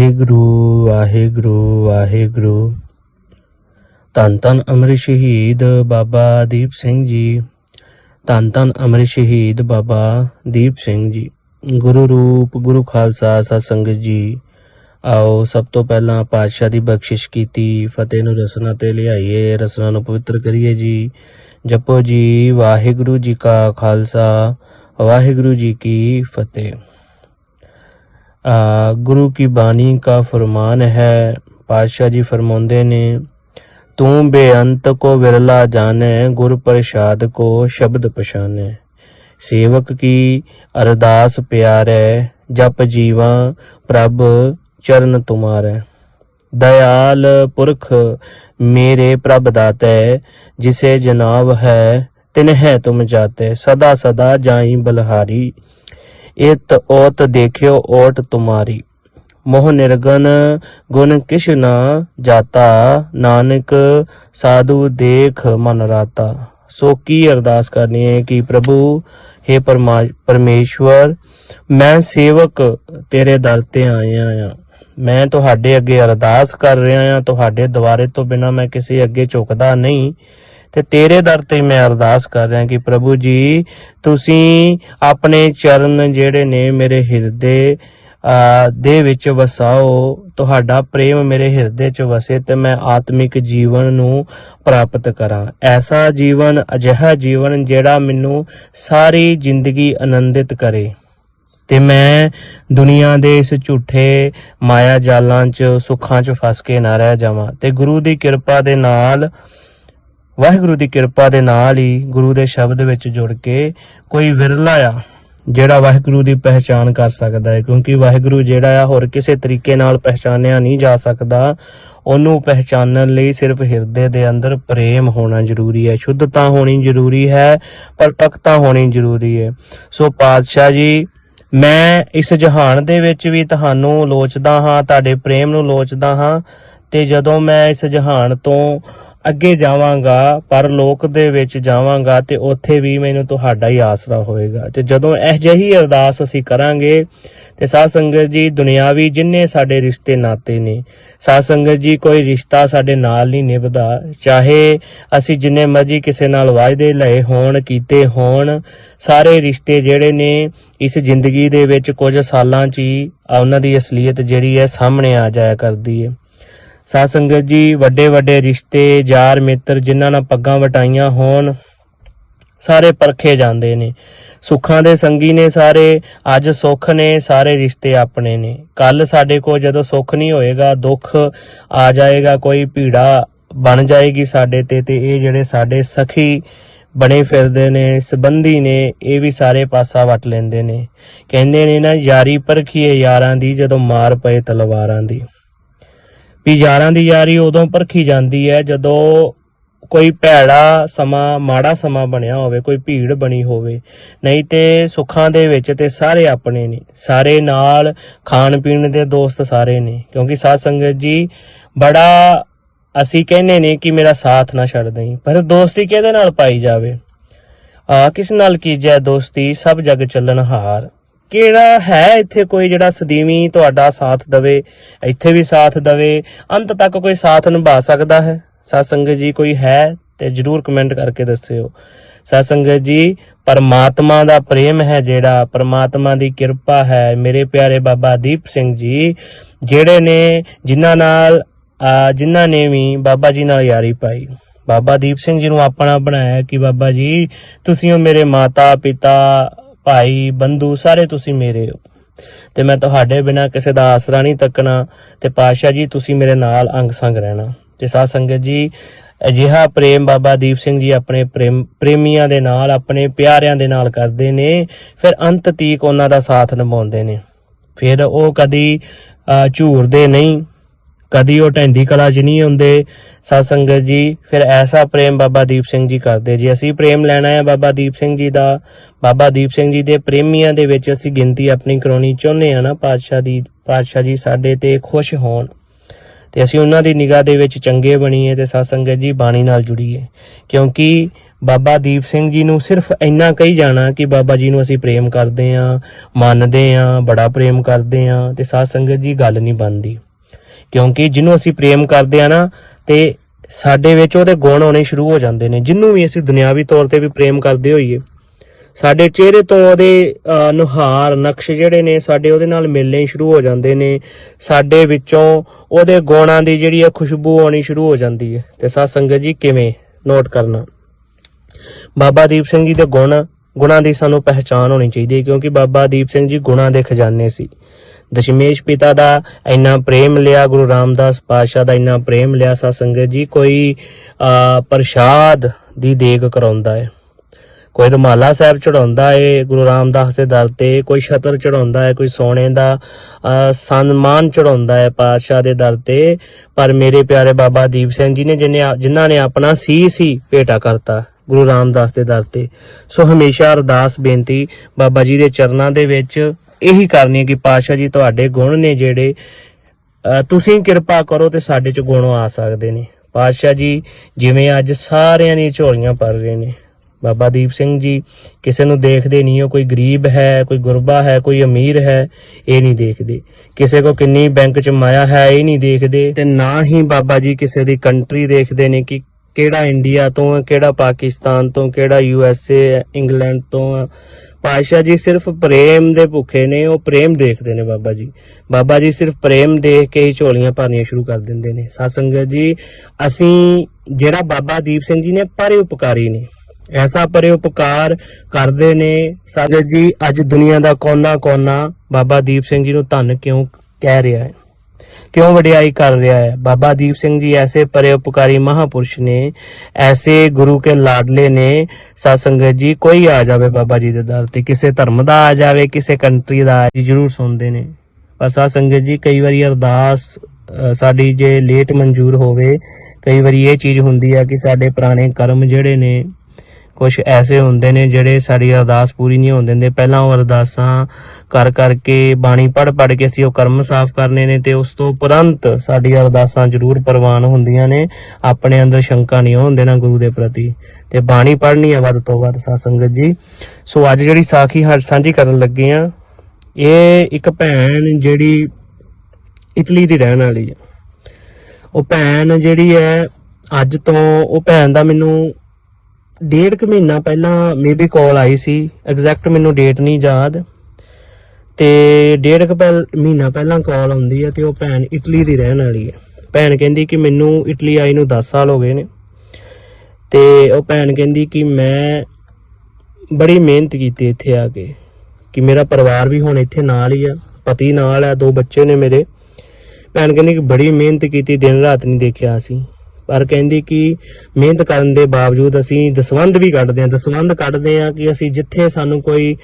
ਵਾਹਿਗੁਰੂ ਵਾਹਿਗੁਰੂ ਵਾਹਿਗੁਰੂ। ਧੰਨ ਧੰਨ ਅਮਰ ਸ਼ਹੀਦ ਬਾਬਾ ਦੀਪ ਸਿੰਘ ਜੀ। ਧੰਨ ਧੰਨ ਅਮਰ ਸ਼ਹੀਦ ਬਾਬਾ ਦੀਪ ਸਿੰਘ ਜੀ। ਗੁਰੂ ਰੂਪ, ਗੁਰੂ ਖਾਲਸਾ ਸਤ ਸੰਗਤ ਜੀ। ਆਓ ਸਭ ਤੋਂ ਪਹਿਲਾਂ ਪਾਤਸ਼ਾਹ ਦੀ ਬਖਸ਼ਿਸ਼ ਕੀਤੀ, ਫਤਿਹ ਨੂੰ ਰਸਨਾ ਤੇ ਲਿਆਈਏ, ਰਸਨਾ ਨੂੰ ਪਵਿੱਤਰ ਕਰੀਏ ਜੀ। ਜਪੋ ਜੀ, ਵਾਹਿਗੁਰੂ ਜੀ ਕਾ ਖਾਲਸਾ, ਵਾਹਿਗੁਰੂ ਜੀ ਕੀ ਫਤਿਹ। ਗੁਰੂ ਕੀ ਬਾਣੀ ਕਾ ਫਰਮਾਨ ਹੈ, ਪਾਤਸ਼ਾਹ ਜੀ ਫਰਮਾਉਂਦੇ ਨੇ, ਤੂੰ ਬੇਅੰਤ ਕੋ ਵਿਰਲਾ ਜਾਣੈ, ਗੁਰ ਪ੍ਰਸਾਦ ਕੋ ਸ਼ਬਦ ਪਛਾਨੈ ਸੇਵਕ ਕੀ ਅਰਦਾਸ ਪਿਆਰੈ, ਜਪ ਜੀਵਾ ਪ੍ਰਭ ਚਰਨ ਤੁਮਾਰੈ। ਦਇਆਲ ਪੁਰਖ ਮੇਰੇ ਪ੍ਰਭ ਦਾਤੈ, ਜਿਸੇ ਜਨਾਬ ਹੈ, ਤਿਨਹਿ ਤੁਮ ਜਾਤੇ, ਸਦਾ ਸਦਾ ਜਾਈ ਬਲਹਾਰੀ। ਇਤ ਓਤ ਦੇਖਿਓ ਓਟ ਤੁਮਾਰੀ। ਮੋਹ ਨਿਰਗਨ ਗੁਣ ਕਿਛ ਨਾ ਜਾਤਾ, ਨਾਨਕ ਸਾਧੂ ਦੇਖ ਮਨ ਰਾਤਾ। ਸੋ ਕੀ ਅਰਦਾਸ ਕਰਨੀ ਹੈ ਕਿ ਪ੍ਰਭੂ हे ਪਰਮਾ- ਪਰਮੇਸ਼ਵਰ, ਮੈਂ ਸੇਵਕ ਤੇਰੇ ਦਰ ਤੇ ਆਇਆ ਆ ਮੈਂ ਤੁਹਾਡੇ ਅੱਗੇ ਅਰਦਾਸ ਕਰ ਰਿਹਾ ਆ ਤੁਹਾਡੇ ਦੁਆਰੇ ਤੋਂ ਬਿਨਾ ਮੈਂ ਕਿਸੇ ਅੱਗੇ ਝੁਕਦਾ ਨਹੀਂ। ਤੇ ਤੇਰੇ ਦਰ ਤੇ ਮੈਂ ਅਰਦਾਸ ਕਰ ਰਿਹਾ ਕਿ ਪ੍ਰਭੂ ਜੀ, ਤੁਸੀਂ ਆਪਣੇ ਚਰਨ ਜਿਹੜੇ ਨੇ ਮੇਰੇ ਹਿਰਦੇ ਦੇ ਵਿੱਚ ਵਸਾਓ, ਤੁਹਾਡਾ ਪ੍ਰੇਮ ਮੇਰੇ ਹਿਰਦੇ 'ਚ ਵਸੇ ਤੇ ਮੈਂ ਆਤਮਿਕ ਜੀਵਨ ਨੂੰ ਪ੍ਰਾਪਤ ਕਰਾਂ। ਐਸਾ ਜੀਵਨ ਅਜਿਹਾ ਜੀਵਨ ਜਿਹੜਾ ਮੈਨੂੰ ਸਾਰੀ ਜ਼ਿੰਦਗੀ ਆਨੰਦਿਤ ਕਰੇ। ਤੇ ਮੈਂ ਦੁਨੀਆ ਦੇ ਇਸ ਝੂਠੇ ਮਾਇਆ ਜਾਲਾਂ 'ਚ, ਸੁੱਖਾਂ 'ਚ ਫਸ ਕੇ ਨਾ ਰਹਿ ਜਾਵਾਂ। ਤੇ ਗੁਰੂ ਦੀ ਕਿਰਪਾ ਦੇ ਨਾਲ ਵਾਹਿਗੁਰੂ ਦੀ ਕਿਰਪਾ ਦੇ ਨਾਲ ਹੀ ਗੁਰੂ ਦੇ ਸ਼ਬਦ ਵਿੱਚ ਜੁੜ ਕੇ ਕੋਈ ਵਿਰਲਾ ਆ, ਜਿਹੜਾ ਵਾਹਿਗੁਰੂ ਦੀ ਪਹਿਚਾਨ ਕਰ ਸਕਦਾ ਹੈ, ਕਿਉਂਕਿ ਵਾਹਿਗੁਰੂ ਜਿਹੜਾ ਆ ਹੋਰ ਕਿਸੇ ਤਰੀਕੇ ਨਾਲ ਪਹਿਚਾਨਿਆ ਨਹੀਂ ਜਾ ਸਕਦਾ, ਉਹਨੂੰ ਪਹਿਚਾਨਣ ਲਈ ਸਿਰਫ ਹਿਰਦੇ ਦੇ ਅੰਦਰ ਪ੍ਰੇਮ ਹੋਣਾ ਜ਼ਰੂਰੀ ਹੈ। ਸ਼ੁੱਧਤਾ ਹੋਣੀ ਜ਼ਰੂਰੀ ਹੈ ਪਰਪੱਕਤਾ ਹੋਣੀ ਜ਼ਰੂਰੀ ਹੈ। ਸੋ ਪਾਤਸ਼ਾਹ ਜੀ, ਮੈਂ ਇਸ ਜਹਾਨ ਦੇ ਵਿੱਚ ਵੀ ਤੁਹਾਨੂੰ ਲੋਚਦਾ ਹਾਂ, ਤੁਹਾਡੇ ਪ੍ਰੇਮ ਨੂੰ ਲੋਚਦਾ ਹਾਂ, ਤੇ ਜਦੋਂ ਮੈਂ ਇਸ ਜਹਾਨ ਤੋਂ ਅੱਗੇ ਜਾਵਾਂਗਾ, ਪਰ ਲੋਕ ਦੇ ਵਿੱਚ ਜਾਵਾਂਗਾ ਤੇ ਉੱਥੇ ਵੀ ਮੈਨੂੰ ਤੁਹਾਡਾ ਹੀ ਆਸਰਾ ਹੋਏਗਾ। ਤੇ ਜਦੋਂ ਇਹ ਜਿਹੀ ਅਰਦਾਸ ਅਸੀਂ ਕਰਾਂਗੇ, ਤੇ ਸਾਧ ਸੰਗਤ ਜੀ, ਦੁਨਿਆਵੀ ਜਿੰਨੇ ਸਾਡੇ ਰਿਸ਼ਤੇ ਨਾਤੇ ਨੇ, ਸਾਧ ਸੰਗਤ ਜੀ, ਕੋਈ ਰਿਸ਼ਤਾ ਸਾਡੇ ਨਾਲ ਨਹੀਂ ਨਿਭਦਾ। ਚਾਹੇ ਅਸੀਂ ਜਿੰਨੇ ਮਰਜ਼ੀ ਕਿਸੇ ਨਾਲ ਵਾਅਦੇ ਲਏ ਹੋਣ, ਕੀਤੇ ਹੋਣ, ਸਾਰੇ ਰਿਸ਼ਤੇ ਜਿਹੜੇ ਨੇ, ਇਸ ਜ਼ਿੰਦਗੀ ਦੇ ਵਿੱਚ ਕੁਝ ਸਾਲਾਂ 'ਚ ਹੀ ਉਹਨਾਂ ਦੀ ਅਸਲੀਅਤ ਜਿਹੜੀ ਹੈ ਸਾਹਮਣੇ ਆ ਜਾਇਆ ਕਰਦੀ ਹੈ। ਸਾਧ ਸੰਗਤ ਜੀ, ਵੱਡੇ ਵੱਡੇ ਰਿਸ਼ਤੇ, ਯਾਰ ਮਿੱਤਰ ਜਿਨ੍ਹਾਂ ਨਾਲ ਪੱਗਾਂ ਵਟਾਈਆਂ ਹੋਣ, ਸਾਰੇ ਪਰਖੇ ਜਾਂਦੇ ਨੇ। ਸੁੱਖਾਂ ਦੇ ਸੰਗੀ ਨੇ ਸਾਰੇ, ਅੱਜ ਸੁੱਖ ਨੇ, ਸਾਰੇ ਰਿਸ਼ਤੇ ਆਪਣੇ ਨੇ। ਕੱਲ ਸਾਡੇ ਕੋਲ ਜਦੋਂ ਸੁੱਖ ਨਹੀਂ ਹੋਏਗਾ, ਦੁੱਖ ਆ ਜਾਏਗਾ, ਕੋਈ ਭੀੜਾ ਬਣ ਜਾਏਗੀ ਸਾਡੇ ਤੇ ਤੇ ਇਹ ਜਿਹੜੇ ਸਾਡੇ ਸਖੀ ਬਣੇ ਫਿਰਦੇ ਨੇ, ਸਬੰਧੀ ਨੇ, ਇਹ ਵੀ ਸਾਰੇ ਪਾਸਾ ਵਟ ਲੈਂਦੇ ਨੇ। ਕਹਿੰਦੇ ਨੇ ਨਾ, ਯਾਰੀ ਪਰਖੀਏ ਯਾਰਾਂ ਦੀ, ਜਦੋਂ ਮਾਰ ਪਏ ਤਲਵਾਰਾਂ ਦੀ। ਵੀ ਯਾਰਾਂ ਦੀ ਯਾਰੀ ਉਦੋਂ ਪਰਖੀ ਜਾਂਦੀ ਹੈ ਜਦੋਂ ਕੋਈ ਭੈੜਾ ਸਮਾਂ, ਮਾੜਾ ਸਮਾਂ ਬਣਿਆ ਹੋਵੇ, ਕੋਈ ਭੀੜ ਬਣੀ ਹੋਵੇ। ਨਹੀਂ ਤੇ ਸੁੱਖਾਂ ਦੇ ਵਿੱਚ ਤੇ ਸਾਰੇ ਆਪਣੇ ਨੇ। ਸਾਰੇ ਨਾਲ ਖਾਣ ਪੀਣ ਦੇ ਦੋਸਤ ਸਾਰੇ ਨੇ। ਕਿਉਂਕਿ ਸਾਧ ਸੰਗਤ ਜੀ, ਬੜਾ ਅਸੀਂ ਕਹਿੰਦੇ ਨੇ ਕਿ ਮੇਰਾ ਸਾਥ ਨਾ ਛੱਡ ਦੇਈਂ, ਪਰ ਦੋਸਤੀ ਕਿਹਦੇ ਨਾਲ ਪਾਈ ਜਾਵੇ? ਆ ਕਿਸ ਨਾਲ ਕੀਜੈ ਦੋਸਤੀ? ਸਭ ਜਗ ਚੱਲਣ ਹਾਰ। ਕਿਹੜਾ ਹੈ ਇੱਥੇ ਕੋਈ ਜਿਹੜਾ ਸਦੀਵੀ ਤੁਹਾਡਾ ਸਾਥ ਦਵੇ, ਇੱਥੇ ਵੀ ਸਾਥ ਦਵੇ? ਅੰਤ ਤੱਕ ਕੋਈ ਸਾਥ ਨਿਭਾ ਸਕਦਾ ਹੈ? ਸਾਧ ਸੰਗਤ ਜੀ, ਕੋਈ ਹੈ ਤੇ ਜਰੂਰ ਕਮੈਂਟ ਕਰਕੇ ਦੱਸਿਓ। ਸਾਧ ਸੰਗਤ ਜੀ, ਪਰਮਾਤਮਾ ਦਾ ਪ੍ਰੇਮ ਹੈ ਜਿਹੜਾ, ਪਰਮਾਤਮਾ ਦੀ ਕਿਰਪਾ ਹੈ। ਮੇਰੇ ਪਿਆਰੇ ਬਾਬਾ ਦੀਪ ਸਿੰਘ ਜੀ, ਜਿਹੜੇ ਨੇ ਜਿਨ੍ਹਾਂ ਨਾਲ ਜਿਨ੍ਹਾਂ ਨੇ ਵੀ ਬਾਬਾ ਜੀ ਨਾਲ ਯਾਰੀ ਪਾਈ। ਬਾਬਾ ਦੀਪ ਸਿੰਘ ਜੀ ਨੂੰ ਆਪਣਾ ਬਣਾਇਆ ਕਿ ਬਾਬਾ ਜੀ, ਤੁਸੀਂ ਹੋ ਮੇਰੇ ਮਾਤਾ ਪਿਤਾ ਭਾਈ ਬੰਧੂ, ਸਾਰੇ ਤੁਸੀਂ ਮੇਰੇ ਹੋ। ਤੇ ਮੈਂ ਤੁਹਾਡੇ ਬਿਨਾ ਕਿਸੇ ਦਾ ਆਸਰਾ ਨਹੀਂ ਤੱਕਣਾ ਤੇ ਪਾਸ਼ਾ ਜੀ, ਤੁਸੀਂ ਮੇਰੇ ਨਾਲ ਅੰਗ ਸੰਗ ਰਹਿਣਾ। ਤੇ ਸਾਧ ਸੰਗਤ ਜੀ, ਅਜਿਹਾ ਪ੍ਰੇਮ ਬਾਬਾ ਦੀਪ ਸਿੰਘ ਜੀ ਆਪਣੇ ਪ੍ਰੇਮ, ਪ੍ਰੇਮੀਆਂ ਦੇ ਨਾਲ, ਆਪਣੇ ਪਿਆਰਿਆਂ ਦੇ ਨਾਲ ਕਰਦੇ ਨੇ, ਫਿਰ ਅੰਤ ਤੀਕ ਉਹਨਾਂ ਦਾ ਸਾਥ ਨਿਭਾਉਂਦੇ ਨੇ। ਫਿਰ ਉਹ ਕਦੀ ਝੂਰਦੇ ਨਹੀਂ। ਕਦੀ ਉਹ ਢੈਂਦੀ ਕਲਾ 'ਚ ਨਹੀਂ ਹੁੰਦੇ। ਸਾਧ ਸੰਗਤ ਜੀ, ਫਿਰ ਐਸਾ ਪ੍ਰੇਮ ਬਾਬਾ ਦੀਪ ਸਿੰਘ ਜੀ ਕਰਦੇ। ਜੀ ਅਸੀਂ ਪ੍ਰੇਮ ਲੈਣਾ ਹੈ ਬਾਬਾ ਦੀਪ ਸਿੰਘ ਜੀ ਦਾ, ਬਾਬਾ ਦੀਪ ਸਿੰਘ ਜੀ ਦੇ ਪ੍ਰੇਮੀਆਂ ਦੇ ਵਿੱਚ ਅਸੀਂ ਗਿਣਤੀ ਆਪਣੀ ਕਰਾਉਣੀ ਚਾਹੁੰਦੇ ਆ ਨਾ, ਪਾਤਸ਼ਾਹ ਦੀ ਪਾਤਸ਼ਾਹ ਜੀ ਸਾਡੇ ਤੇ ਖੁਸ਼ ਹੋਣ। ਤੇ ਅਸੀਂ ਉਹਨਾਂ ਦੀ ਨਿਗਾਹ ਦੇ ਵਿੱਚ ਚੰਗੇ ਬਣੀਏ ਤੇ ਸਾਧ ਸੰਗਤ ਜੀ ਬਾਣੀ ਨਾਲ ਜੁੜੀਏ। ਕਿਉਂਕਿ ਬਾਬਾ ਦੀਪ ਸਿੰਘ ਜੀ ਨੂੰ ਸਿਰਫ ਇੰਨਾ ਕਹੀ ਜਾਣਾ ਕਿ ਬਾਬਾ ਜੀ ਨੂੰ ਅਸੀਂ ਪ੍ਰੇਮ ਕਰਦੇ ਆਂ ਮੰਨਦੇ ਆਂ ਬੜਾ ਪ੍ਰੇਮ ਕਰਦੇ ਆਂ ਤੇ ਸਾਧ ਸੰਗਤ ਜੀ ਗੱਲ ਨਹੀਂ ਬਣਦੀ। ਕਿਉਂਕਿ ਜਿਹਨੂੰ ਅਸੀਂ ਪ੍ਰੇਮ ਕਰਦੇ ਆ ਨਾ, ਤੇ ਸਾਡੇ ਵਿੱਚ ਉਹਦੇ ਗੁਣ ਆਉਣੇ ਸ਼ੁਰੂ ਹੋ ਜਾਂਦੇ ਨੇ। ਜਿਹਨੂੰ ਵੀ ਅਸੀਂ ਦੁਨਿਆਵੀ ਤੌਰ ਤੇ ਵੀ ਪ੍ਰੇਮ ਕਰਦੇ ਹੋਈਏ, ਸਾਡੇ ਚਿਹਰੇ ਤੋਂ ਉਹਦੇ ਨੁਹਾਰ, ਨਕਸ਼ ਜਿਹੜੇ ਨੇ, ਸਾਡੇ ਉਹਦੇ ਨਾਲ ਮਿਲਣੇ ਸ਼ੁਰੂ ਹੋ ਜਾਂਦੇ ਨੇ। ਸਾਡੇ ਵਿੱਚੋਂ ਉਹਦੇ ਗੁਣਾਂ ਦੀ ਜਿਹੜੀ ਆ ਖੁਸ਼ਬੂ ਆਉਣੀ ਸ਼ੁਰੂ ਹੋ ਜਾਂਦੀ ਹੈ। ਤੇ ਸਾਧ ਸੰਗਤ ਜੀ, ਕਿਵੇਂ ਨੋਟ ਕਰਨਾ? ਬਾਬਾ ਦੀਪ ਸਿੰਘ ਜੀ ਦੇ ਗੁਣ, ਗੁਣਾਂ ਦੀ ਸਾਨੂੰ ਪਹਿਚਾਨ ਹੋਣੀ ਚਾਹੀਦੀ ਹੈ, ਕਿਉਂਕਿ ਬਾਬਾ ਦੀਪ ਸਿੰਘ ਜੀ ਗੁਣਾਂ ਦੇ ਖਜ਼ਾਨੇ ਸੀ। ਦਸ਼ਮੇਸ਼ ਪਿਤਾ ਦਾ ਇੰਨਾ ਪ੍ਰੇਮ ਲਿਆ, ਗੁਰੂ ਰਾਮਦਾਸ ਪਾਤਸ਼ਾਹ ਦਾ ਇੰਨਾ ਪ੍ਰੇਮ ਲਿਆ ਸਾ ਸੰਗਤ ਜੀ, ਕੋਈ ਪ੍ਰਸ਼ਾਦ ਦੀ ਦੇਗ ਕਰਾਉਂਦਾ ਹੈ ਕੋਈ ਰੁਮਾਲਾ ਸਾਹਿਬ ਚੜਾਉਂਦਾ ਏ, ਗੁਰੂ ਰਾਮਦਾਸ ਦੇ ਦਰ ਤੇ, ਕੋਈ ਛਤਰ ਚੜਾਉਂਦਾ ਹੈ ਕੋਈ ਸੋਨੇ ਦਾ ਸਨਮਾਨ ਚੜਾਉਂਦਾ ਹੈ ਪਾਤਸ਼ਾਹ ਦੇ ਦਰ ਤੇ। ਪਰ ਮੇਰੇ ਪਿਆਰੇ ਬਾਬਾ ਦੀਪ ਸਿੰਘ ਜੀ ਨੇ ਜਿਹਨੇ ਜਿਨ੍ਹਾਂ ਨੇ ਆਪਣਾ ਸੀਸ ਹੀ ਭੇਟਾ ਕਰਤਾ ਗੁਰੂ ਰਾਮਦਾਸ ਦੇ ਦਰ ਤੇ। ਸੋ ਹਮੇਸ਼ਾ ਅਰਦਾਸ ਬੇਨਤੀ ਬਾਬਾ ਜੀ ਦੇ ਚਰਨਾਂ ਦੇ ਵਿੱਚ ਇਹੀ ਕਰਨੀ ਹੈ ਕਿ ਪਾਤਸ਼ਾਹ ਜੀ ਤੁਹਾਡੇ ਗੁਣ ਨੇ ਜਿਹੜੇ ਤੁਸੀਂ ਕਿਰਪਾ ਕਰੋ ਤੇ ਸਾਡੇ ਚ ਗੁਣ ਆ ਸਕਦੇ ਨੇ। ਪਾਤਸ਼ਾਹ ਜੀ, ਜਿਵੇਂ ਅੱਜ ਸਾਰਿਆਂ ਦੀਆਂ ਝੋਲੀਆਂ ਭਰ ਰਹੇ ਨੇ। ਬਾਬਾ ਦੀਪ ਸਿੰਘ ਜੀ, ਕਿਸੇ ਨੂੰ ਦੇਖਦੇ ਨਹੀਂ ਉਹ ਕੋਈ ਗਰੀਬ ਹੈ, ਕੋਈ ਗੁਰਬਾ ਹੈ, ਕੋਈ ਅਮੀਰ ਹੈ, ਇਹ ਨਹੀਂ ਦੇਖਦੇ। ਕਿਸੇ ਕੋ ਕਿੰਨੀ ਬੈਂਕ ਚ ਮਾਇਆ ਹੈ, ਇਹ ਨਹੀਂ ਦੇਖਦੇ। ਤੇ ਨਾ ਹੀ ਬਾਬਾ ਜੀ ਕਿਸੇ ਦੀ ਕੰਟਰੀ ਦੇਖਦੇ ਨੇ ਕਿ ਕਿਹੜਾ ਇੰਡੀਆ ਤੋਂ ਹੈ, ਕਿਹੜਾ ਪਾਕਿਸਤਾਨ ਤੋਂ, ਕਿਹੜਾ ਯੂ ਐਸ ਏ, ਇੰਗਲੈਂਡ ਤੋਂ ਹੈ। ਪਾਸ਼ਾ ਜੀ ਸਿਰਫ ਪ੍ਰੇਮ ਦੇ ਭੁੱਖੇ ਨੇ, ਉਹ ਪ੍ਰੇਮ ਦੇਖਦੇ ਨੇ ਬਾਬਾ ਜੀ। ਬਾਬਾ ਜੀ ਸਿਰਫ ਪ੍ਰੇਮ ਦੇਖ ਕੇ ਹੀ ਝੋਲੀਆਂ ਭਰਨੀਆਂ ਸ਼ੁਰੂ ਕਰ ਦਿੰਦੇ ਨੇ। ਸਾਧ ਜੀ, ਅਸੀਂ ਜਿਹੜਾ ਬਾਬਾ ਦੀਪ ਸਿੰਘ ਜੀ ਨੇ, ਪਰੇ ਉਪਕਾਰੀ ਨੇ। ਐਸਾ ਪਰੇ ਉਪਕਾਰ ਕਰਦੇ ਨੇ। ਸਾਗਰ ਜੀ, ਅੱਜ ਦੁਨੀਆ ਦਾ ਕੋਨਾ ਕੋਨਾ ਬਾਬਾ ਦੀਪ ਸਿੰਘ ਜੀ ਨੂੰ ਧੰਨ ਕਿਉਂ ਕਹਿ ਰਿਹਾ ਹੈ? ਕਿਉਂ ਵਡਿਆਈ ਕਰ ਰਿਹਾ ਹੈ? ਬਾਬਾ ਦੀਪ ਸਿੰਘ ਜੀ ਐਸੇ ਪਰੇ ਉਪਕਾਰੀ ਮਹਾਪੁਰਸ਼ ਨੇ, ਐਸੇ ਗੁਰੂ ਕੇ ਲਾਡਲੇ ਨੇ ਸਾਧ ਜੀ, ਕੋਈ ਆ ਜਾਵੇ ਬਾਬਾ ਜੀ ਦੇ ਦਰ ਤੇ, ਕਿਸੇ ਧਰਮ ਦਾ ਆ ਜਾਵੇ, ਕਿਸੇ ਕੰਟਰੀ ਦਾ ਆ ਜੀ ਜ਼ਰੂਰ ਸੁਣਦੇ ਨੇ। ਪਰ ਸਾਧ ਸੰਗਤ ਜੀ, ਕਈ ਵਾਰੀ ਅਰਦਾਸ ਸਾਡੀ ਜੇ ਲੇਟ ਮਨਜ਼ੂਰ ਹੋਵੇ, ਕਈ ਵਾਰੀ ਇਹ ਚੀਜ਼ ਹੁੰਦੀ ਆ ਕਿ ਸਾਡੇ ਪੁਰਾਣੇ ਕਰਮ ਜਿਹੜੇ ਨੇ ਕੁਝ ਐਸੇ ਹੁੰਦੇ ਨੇ ਜਿਹੜੇ ਸਾਡੀ ਅਰਦਾਸ ਪੂਰੀ ਨਹੀਂ ਹੋਣ ਦਿੰਦੇ। ਪਹਿਲਾਂ ਉਹ ਅਰਦਾਸਾਂ ਕਰ ਕਰਕੇ ਬਾਣੀ ਪੜ ਪੜ ਕੇ ਅਸੀਂ ਉਹ ਕਰਮ ਸਾਫ਼ ਕਰਨੇ ਨੇ ਤੇ ਉਸ ਤੋਂ ਉਪਰੰਤ ਸਾਡੀ ਅਰਦਾਸਾਂ ਜ਼ਰੂਰ ਪ੍ਰਵਾਨ ਹੁੰਦੀਆਂ ਨੇ। ਆਪਣੇ ਅੰਦਰ ਸ਼ੰਕਾ ਨਹੀਂ ਹੋਣ ਦੇਣਾ ਗੁਰੂ ਦੇ ਪ੍ਰਤੀ। ਤੇ ਬਾਣੀ ਪੜ੍ਹਨੀ ਹੈ ਵੱਧ ਤੋਂ ਵੱਧ ਸਾਧ ਸੰਗਤ ਜੀ। ਸੋ ਅੱਜ ਜਿਹੜੀ ਸਾਖੀ ਹਰ ਸਾਂਝੀ ਕਰਨ ਲੱਗੇ ਆ, ਇਹ ਇੱਕ ਭੈਣ ਜਿਹੜੀ ਇਟਲੀ ਦੀ ਰਹਿਣ ਵਾਲੀ ਆ। ਉਹ ਭੈਣ ਜਿਹੜੀ ਹੈ, ਅੱਜ ਤੋਂ ਉਹ ਭੈਣ ਦਾ ਮੈਨੂੰ ਡੇਢ ਕੁ ਮਹੀਨਾ ਪਹਿਲਾਂ ਮੇਬੀ ਕਾਲ ਆਈ ਸੀ ਐਗਜ਼ੈਕਟ ਮੈਨੂੰ ਡੇਟ ਨਹੀਂ ਯਾਦ। ਤੇ ਡੇਢ ਕੁ ਪਹਿਲ, ਮਹੀਨਾ ਪਹਿਲਾਂ ਕਾਲ ਆਉਂਦੀ ਹੈ ਤੇ ਉਹ ਭੈਣ ਇਟਲੀ ਦੀ ਰਹਿਣ ਵਾਲੀ ਹੈ ਭੈਣ ਕਹਿੰਦੀ ਕਿ ਮੈਨੂੰ ਇਟਲੀ ਆਈ ਨੂੰ 10 ਸਾਲ ਹੋ ਗਏ ਨੇ। ਤੇ ਉਹ ਭੈਣ ਕਹਿੰਦੀ ਕਿ ਮੈਂ ਬੜੀ ਮਿਹਨਤ ਕੀਤੀ ਇੱਥੇ ਆ ਕੇ, ਕਿ ਮੇਰਾ ਪਰਿਵਾਰ ਵੀ ਹੁਣ ਇੱਥੇ ਨਾਲ ਹੀ ਆ, ਪਤੀ ਨਾਲ ਆ, ਦੋ ਬੱਚੇ ਨੇ ਮੇਰੇ। ਭੈਣ ਕਹਿੰਦੀ ਕਿ ਬੜੀ ਮਿਹਨਤ ਕੀਤੀ, ਦਿਨ ਰਾਤ ਨਹੀਂ ਦੇਖਿਆ ਅਸੀਂ। ਪਰ ਕਹਿੰਦੀ ਕਿ ਮਿਹਨਤ ਕਰਨ ਦੇ ਬਾਵਜੂਦ ਅਸੀਂ ਦਸਵੰਧ ਵੀ ਕੱਢਦੇ ਹਾਂ। ਦਸਵੰਧ ਕੱਢਦੇ ਹਾਂ ਕਿ ਅਸੀਂ ਜਿੱਥੇ ਸਾਨੂੰ ਕੋਈ